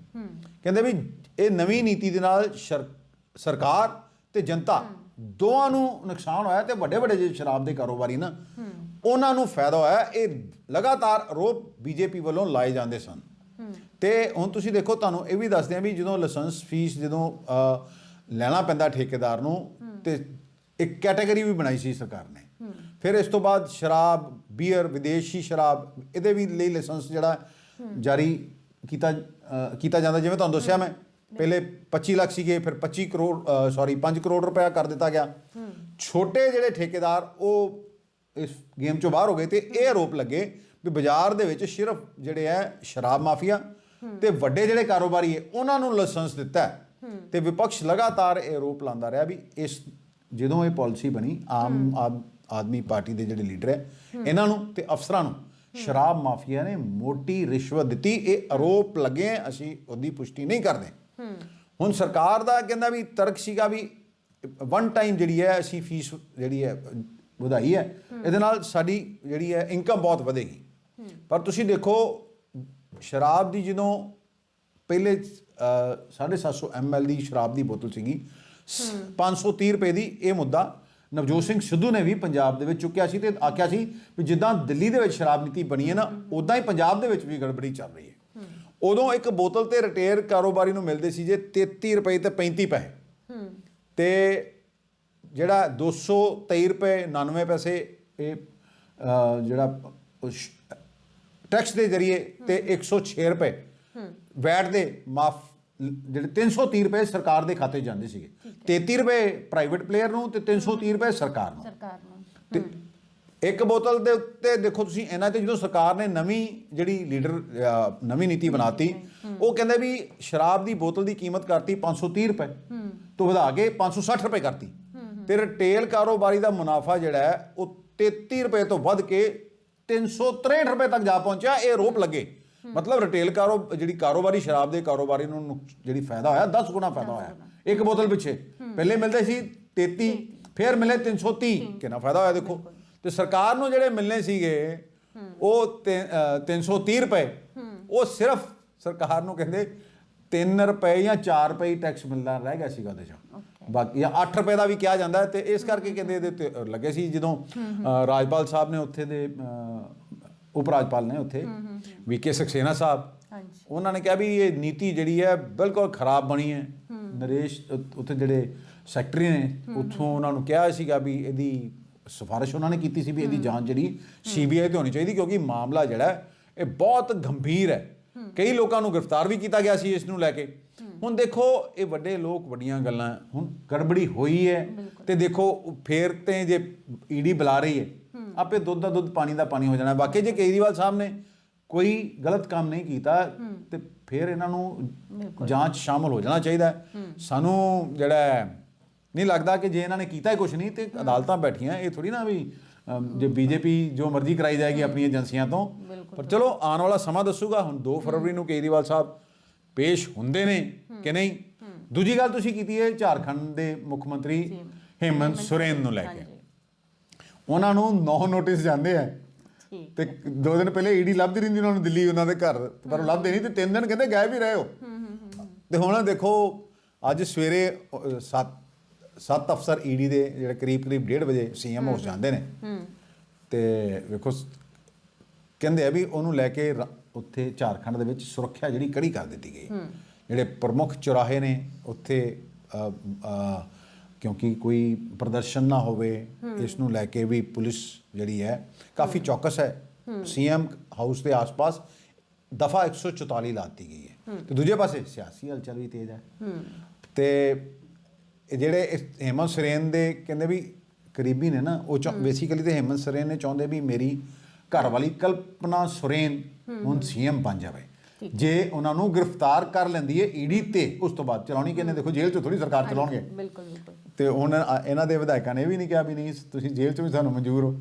ਕਹਿੰਦੇ ਵੀ ਇਹ ਨਵੀਂ ਨੀਤੀ ਦੇ ਨਾਲ ਸਰਕਾਰ ਤੇ ਜਨਤਾ ਦੋਵਾਂ ਨੂੰ ਨੁਕਸਾਨ ਹੋਇਆ ਤੇ ਵੱਡੇ ਵੱਡੇ ਜਿਹੜੇ ਸ਼ਰਾਬ ਦੇ ਕਾਰੋਬਾਰੀ ਨਾ, ਉਹਨਾਂ ਨੂੰ ਫਾਇਦਾ ਹੋਇਆ, ਇਹ ਲਗਾਤਾਰ ਆਰੋਪ ਬੀਜੇਪੀ ਵੱਲੋਂ ਲਾਏ ਜਾਂਦੇ ਸਨ। ਤੇ ਹੁਣ ਤੁਸੀਂ ਦੇਖੋ, ਤੁਹਾਨੂੰ ਇਹ ਵੀ ਦੱਸਦੇ ਆ ਵੀ ਜਦੋਂ ਲਾਇਸੈਂਸ ਫੀਸ ਜਦੋਂ ਲੈਣਾ ਪੈਂਦਾ ਠੇਕੇਦਾਰ ਨੂੰ, ਤੇ ਇੱਕ ਕੈਟਾਗਰੀ ਵੀ ਬਣਾਈ ਸੀ ਸਰਕਾਰ ਨੇ। ਫਿਰ ਇਸ ਤੋਂ ਬਾਅਦ ਸ਼ਰਾਬ, ਬੀਅਰ, ਵਿਦੇਸ਼ੀ ਸ਼ਰਾਬ, ਇਹਦੇ ਵੀ ਲਈ ਲਾਇਸੈਂਸ ਜਿਹੜਾ ਜਾਰੀ ਕੀਤਾ ਕੀਤਾ ਜਾਂਦਾ, ਜਿਵੇਂ ਤੁਹਾਨੂੰ ਦੱਸਿਆ ਮੈਂ। ਪਹਿਲੇ 25 ਲੱਖ ਸੀਗੇ ਫਿਰ 25 ਕਰੋੜ ਸੌਰੀ 5 ਕਰੋੜ ਰੁਪਇਆ ਕਰ ਦਿੱਤਾ ਗਿਆ। ਛੋਟੇ ਜਿਹੜੇ ਠੇਕੇਦਾਰ ਉਹ ਇਸ ਗੇਮ ਚੋਂ ਬਾਹਰ ਹੋ ਗਏ ਤੇ ਇਹ ਆਰੋਪ ਲੱਗੇ ਵੀ ਬਾਜ਼ਾਰ ਦੇ ਵਿੱਚ ਸਿਰਫ ਜਿਹੜੇ ਹੈ ਸ਼ਰਾਬ ਮਾਫੀਆ ਤੇ ਵੱਡੇ ਜਿਹੜੇ ਕਾਰੋਬਾਰੀ ਹੈ ਉਹਨਾਂ ਨੂੰ ਲਾਇਸੈਂਸ ਦਿੱਤਾ। ਤੇ ਵਿਪਕਸ਼ ਲਗਾਤਾਰ ਇਹ ਆਰੋਪ ਲਾਉਂਦਾ ਰਿਹਾ ਵੀ ਇਸ ਜਦੋਂ ਇਹ ਪਾਲਿਸੀ ਬਣੀ ਆਮ ਆਦ- ਆਦਮੀ ਪਾਰਟੀ ਦੇ ਜਿਹੜੇ ਲੀਡਰ ਹੈ। ਇਹਨਾਂ ਨੂੰ ਤੇ ਅਫਸਰਾਂ ਨੂੰ ਸ਼ਰਾਬ ਮਾਫੀਆ ਨੇ ਮੋਟੀ ਰਿਸ਼ਵਤ ਦਿੱਤੀ। ਇਹ ਆਰੋਪ ਲੱਗੇ ਅਸੀਂ ਉਹਦੀ ਪੁਸ਼ਟੀ ਨਹੀਂ ਕਰਦੇ। ਹੁਣ ਸਰਕਾਰ ਦਾ ਕਹਿੰਦਾ ਵੀ ਤਰਕ ਸੀਗਾ ਵੀ ਵਨ ਟਾਈਮ ਜਿਹੜੀ ਹੈ ਅਸੀਂ ਫੀਸ ਜਿਹੜੀ ਹੈ ਵਧਾਈ ਹੈ ਇਹਦੇ ਨਾਲ ਸਾਡੀ ਜਿਹੜੀ ਹੈ ਇਨਕਮ ਬਹੁਤ ਵਧੇਗੀ। ਪਰ ਤੁਸੀਂ ਦੇਖੋ ਸ਼ਰਾਬ ਦੀ ਜਦੋਂ ਪਹਿਲੇ ਅ, 750 ml ਦੀ ਸ਼ਰਾਬ ਦੀ ਬੋਤਲ ਸੀਗੀ ਸ- 530 ਰੁਪਏ ਦੀ ਇਹ ਮੁੱਦਾ ਨਵਜੋਤ ਸਿੰਘ ਸਿੱਧੂ ਨੇ ਵੀ ਪੰਜਾਬ ਦੇ ਵਿੱਚ ਚੁੱਕਿਆ ਸੀ ਤੇ ਆਖਿਆ ਸੀ ਵੀ ਜਿੱਦਾਂ ਦਿੱਲੀ ਦੇ ਵਿੱਚ ਸ਼ਰਾਬ ਨੀਤੀ ਬਣੀ ਹੈ ਨਾ ਉਦਾਂ ਹੀ ਪੰਜਾਬ ਦੇ ਵਿੱਚ ਵੀ ਗੜਬੜੀ ਚੱਲ ਰਹੀ ਹੈ। ਉਦੋਂ ਇੱਕ ਬੋਤਲ ਤੇ ਰਿਟੇਲ ਕਾਰੋਬਾਰੀ ਨੂੰ ਮਿਲਦੇ ਸੀ ਜੇ 33 ਰੁਪਏ ਤੇ 35 ਪੈਸੇ। ਤੇ ਜਿਹੜਾ 223 ਰੁਪਏ 99 ਪੈਸੇ ਇਹ ਜਿਹੜਾ ਟੈਕਸ ਦੇ ਜ਼ਰੀਏ ਤੇ 106 ਰੁਪਏ। ਵੈਟ ਦੇ ਮਾਫ ਜਿਹੜੇ 330 ਰੁਪਏ ਸਰਕਾਰ ਦੇ ਖਾਤੇ ਜਾਂਦੇ ਸੀਗੇ। 33 ਰੁਪਏ ਪ੍ਰਾਈਵੇਟ ਪਲੇਅਰ ਨੂੰ ਤੇ 330 ਰੁਪਏ ਸਰਕਾਰ ਨੂੰ। ਸਰਕਾਰ ਨੂੰ। ਤੇ ਇੱਕ ਬੋਤਲ ਦੇ ਉੱਤੇ ਦੇਖੋ ਤੁਸੀਂ ਇਹਨਾਂ ਤੇ ਜਦੋਂ ਸਰਕਾਰ ਨੇ ਨਵੀਂ ਜਿਹੜੀ ਲੀਡਰ ਨਵੀਂ ਨੀਤੀ ਬਣਾਤੀ ਉਹ ਕਹਿੰਦੇ ਵੀ ਸ਼ਰਾਬ ਦੀ ਬੋਤਲ ਦੀ ਕੀਮਤ ਕਰਤੀ 530 ਰੁਪਏ ਤੋਂ ਵਧਾ ਕੇ 560 ਰੁਪਏ ਕਰਤੀ। ਤੇ ਰਿਟੇਲ ਕਾਰੋਬਾਰੀ ਦਾ ਮੁਨਾਫਾ ਜਿਹੜਾ ਹੈ ਉਹ 33 ਰੁਪਏ ਤੋਂ ਵੱਧ ਕੇ 363 ਰੁਪਏ ਤੱਕ ਜਾ ਪਹੁੰਚਿਆ ਇਹ ਰੋਪ ਲੱਗੇ। ਮਤਲਬ ਰਿਟੇਲ ਕਾਰੋ ਜਿਹੜੀ ਕਾਰੋਬਾਰੀ ਸ਼ਰਾਬ ਦੇ ਕਾਰੋਬਾਰੀ ਨੂੰ ਜਿਹੜੀ ਫਾਇਦਾ ਹੋਇਆ 10 ਗੁਣਾ ਫਾਇਦਾ ਹੋਇਆ। ਇੱਕ ਬੋਤਲ ਪਿੱਛੇ। ਪਹਿਲੇ ਮਿਲਦੇ ਸੀ 33 ਫਿਰ ਮਿਲੇ 330 ਕਿੰਨਾ ਫਾਇਦਾ ਹੋਇਆ ਦੇਖੋ। ਤੇ ਸਰਕਾਰ ਨੂੰ ਜਿਹੜੇ ਮਿਲਨੇ ਸੀਗੇ ਉਹ ਤਿੰਨ- ਅ, 330 ਰੁਪਏ। ਉਹ ਸਿਰਫ ਸਰਕਾਰ ਨੂੰ ਕਹਿੰਦੇ 3 ਰੁਪਏ ਜਾਂ 4 ਰੁਪਏ ਹੀ ਟੈਕਸ ਮਿਲਦਾ ਰਹਿ ਗਿਆ ਸੀਗਾ ਉਹਦੇ ਚੋਂ। ਬਾਕੀ ਜਾਂ 8 ਰੁਪਏ ਦਾ ਵੀ ਕਿਹਾ ਜਾਂਦਾ ਤੇ ਇਸ ਕਰਕੇ ਕਹਿੰਦੇ ਇਹਦੇ ਤੇ ਲੱਗੇ ਸੀ ਜਦੋਂ ਰਾਜਪਾਲ ਸਾਹਿਬ ਨੇ ਉੱਥੇ ਦੇ ਉਪ ਰਾਜਪਾਲ ਨੇ ਉੱਥੇ ਵੀਕੇ ਸਕਸੇਨਾ ਸਾਹਿਬ ਹਾਂਜੀ। ਉਹਨਾਂ ਨੇ ਕਿਹਾ ਵੀ ਇਹ ਨੀਤੀ ਜਿਹੜੀ ਹੈ ਬਿਲਕੁਲ ਖਰਾਬ ਬਣੀ ਹੈ। ਨਰੇਸ਼ ਉੱਥੇ ਜਿਹੜੇ ਸੈਕਟਰੀ ਨੇ ਉੱਥੋਂ ਉਹਨਾਂ ਨੂੰ ਕਿਹਾ ਸੀਗਾ ਵੀ ਇਹਦੀ ਸਿਫਾਰਿਸ਼ ਉਹਨਾਂ ਨੇ ਕੀਤੀ ਸੀ ਵੀ ਇਹਦੀ ਜਾਂਚ ਜਿਹੜੀ ਸੀਬੀਆਈ ਤੇ ਹੋਣੀ ਚਾਹੀਦੀ ਕਿਉਂਕਿ ਮਾਮਲਾ ਜਿਹੜਾ ਇਹ ਬਹੁਤ ਗੰਭੀਰ ਹੈ। ਕਈ ਲੋਕਾਂ ਨੂੰ ਗ੍ਰਿਫਤਾਰ ਵੀ ਕੀਤਾ ਗਿਆ ਸੀ ਇਸ ਨੂੰ ਲੈ ਕੇ। ਹੁਣ ਦੇਖੋ ਇਹ ਵੱਡੇ ਲੋਕ ਵੱਡੀਆਂ ਗੱਲਾਂ ਹੁਣ ਗੜਬੜੀ ਹੋਈ ਹੈ ਤੇ ਦੇਖੋ ਫੇਰ ਤੇ ਜੇ ਈਡੀ ਬੁਲਾ ਰਹੀ ਹੈ ਆਪੇ ਦੁੱਧ ਦਾ ਦੁੱਧ ਪਾਣੀ ਦਾ ਪਾਣੀ ਹੋ ਜਾਣਾ। ਬਾਕੀ ਜੇ ਕੇਜਰੀਵਾਲ ਸਾਹਿਬ ਨੇ ਕੋਈ ਗਲਤ ਕੰਮ ਨਹੀਂ ਕੀਤਾ ਤੇ ਫਿਰ ਇਹਨਾਂ ਨੂੰ ਜਾਂਚ ਸ਼ਾਮਲ ਹੋ ਜਾਣਾ ਚਾਹੀਦਾ। ਸਾਨੂੰ ਜਿਹੜਾ ਨਹੀਂ ਲੱਗਦਾ ਕਿ ਜੇ ਇਹਨਾਂ ਨੇ ਕੀਤਾ ਹੀ ਕੁਝ ਨਹੀਂ ਤੇ ਅਦਾਲਤਾਂ ਬੈਠੀਆਂ ਇਹ ਥੋੜੀ ਨਾ ਵੀ ਜੇ ਬੀਜੇਪੀ ਜੋ ਮਰਜ਼ੀ ਕਰਾਈ ਜਾਏਗੀ ਆਪਣੀਆਂ ਏਜੰਸੀਆਂ ਤੋਂ। ਪਰ ਚਲੋ ਆਉਣ ਵਾਲਾ ਸਮਾਂ ਦੱਸੂਗਾ। ਹੁਣ 2 ਫਰਵਰੀ ਨੂੰ ਕੇਜਰੀਵਾਲ ਸਾਹਿਬ ਪੇਸ਼ ਹੁੰਦੇ ਨੇ ਕਿ ਨਹੀਂ? ਦੂਜੀ ਗੱਲ ਤੁਸੀਂ ਕੀਤੀ ਹੈ ਝਾਰਖੰਡ ਦੇ ਮੁੱਖ ਮੰਤਰੀ ਹੇਮੰਤ ਸੋਰੇਨ ਨੂੰ ਲੈ ਕੇ। ਉਹਨਾਂ ਨੂੰ ਨੌ ਨੋਟਿਸ ਜਾਂਦੇ ਆ। ਤੇ ਦੋ ਦਿਨ ਪਹਿਲੇ ਈਡੀ ਲੱਭਦੀ ਰਹਿੰਦੀ ਉਹਨਾਂ ਨੂੰ ਦਿੱਲੀ ਉਹਨਾਂ ਦੇ ਘਰ। ਪਰ ਉਹ ਲੱਭਦੇ ਨਹੀਂ ਤੇ ਤਿੰਨ ਦਿਨ ਕਹਿੰਦੇ ਗਾਇਬ ਹੀ ਰਹੇ ਹੋ ਤੇ ਹੁਣ ਦੇਖੋ ਅੱਜ ਸਵੇਰੇ 7 ਸੱਤ ਅਫਸਰ ਈਡੀ ਦੇ ਜਿਹੜੇ ਕਰੀਬ ਕਰੀਬ 1:30 ਵਜੇ ਸੀਐਮ ਹਾਊਸ ਜਾਂਦੇ ਨੇ। ਤੇ ਵੇਖੋ ਕਹਿੰਦੇ ਆ ਵੀ ਉਹਨੂੰ ਲੈ ਕੇ ਉੱਥੇ ਝਾਰਖੰਡ ਦੇ ਵਿੱਚ ਸੁਰੱਖਿਆ ਜਿਹੜੀ ਕੜੀ ਕਰ ਦਿੱਤੀ ਗਈ। ਜਿਹੜੇ ਪ੍ਰਮੁੱਖ ਚੁਰਾਹੇ ਨੇ ਉੱਥੇ ਕਿਉਂਕਿ ਕੋਈ ਪ੍ਰਦਰਸ਼ਨ ਨਾ ਹੋਵੇ ਇਸ ਨੂੰ ਲੈ ਕੇ ਵੀ ਪੁਲਿਸ ਜਿਹੜੀ ਹੈ ਕਾਫੀ ਚੌਕਸ ਹੈ। ਸੀਐਮ ਹਾਊਸ ਦੇ ਆਸ-ਪਾਸ ਦਫਾ 144 ਲਾਤੀ ਗਈ ਹੈ। ਤੇ ਦੂਜੇ ਪਾਸੇ ਸਿਆਸੀ ਹਲਚਲ ਵੀ ਤੇਜ਼ ਹੈ। ਤੇ ਇਹ ਜਿਹੜੇ ਹੇਮੰਤ ਸਰੇਨ ਦੇ ਕਹਿੰਦੇ ਵੀ ਕਰੀਬੀ ਨੇ ਨਾ ਉਹ ਬੇਸਿਕਲੀ ਤੇ ਹੇਮੰਤ ਸਰੇਨ ਨੇ ਚਾਹੁੰਦੇ ਵੀ ਮੇਰੀ ਘਰ ਵਾਲੀ ਕਲਪਨਾ ਸੁਰੇਨ ਹੁਣ ਸੀਐਮ ਬਣ ਜਾਵੇ। ਜੇ ਉਹਨਾਂ ਨੂੰ ਗ੍ਰਿਫਤਾਰ ਕਰ ਲੈਂਦੀ ਹੈ ਈਡੀ ਤੇ ਉਸ ਤੋਂ ਬਾਅਦ ਚਲਾਉਣੀ ਕਿਹਨੇ? ਦੇਖੋ ਜੇਲ੍ਹ 'ਚ ਥੋੜੀ ਸਰਕਾਰ ਚਲਾਉਣਗੇ। ਬਿਲਕੁਲ ਬਿਲਕੁਲ। ਤੇ ਹੁਣ ਇਹਨਾਂ ਦੇ ਵਿਧਾਇਕਾਂ ਨੇ ਇਹ ਵੀ ਨਹੀਂ ਕਿਹਾ ਵੀ ਨਹੀਂ ਤੁਸੀਂ ਜੇਲ੍ਹ 'ਚ ਵੀ ਸਾਨੂੰ ਮਨਜ਼ੂਰ ਹੋ।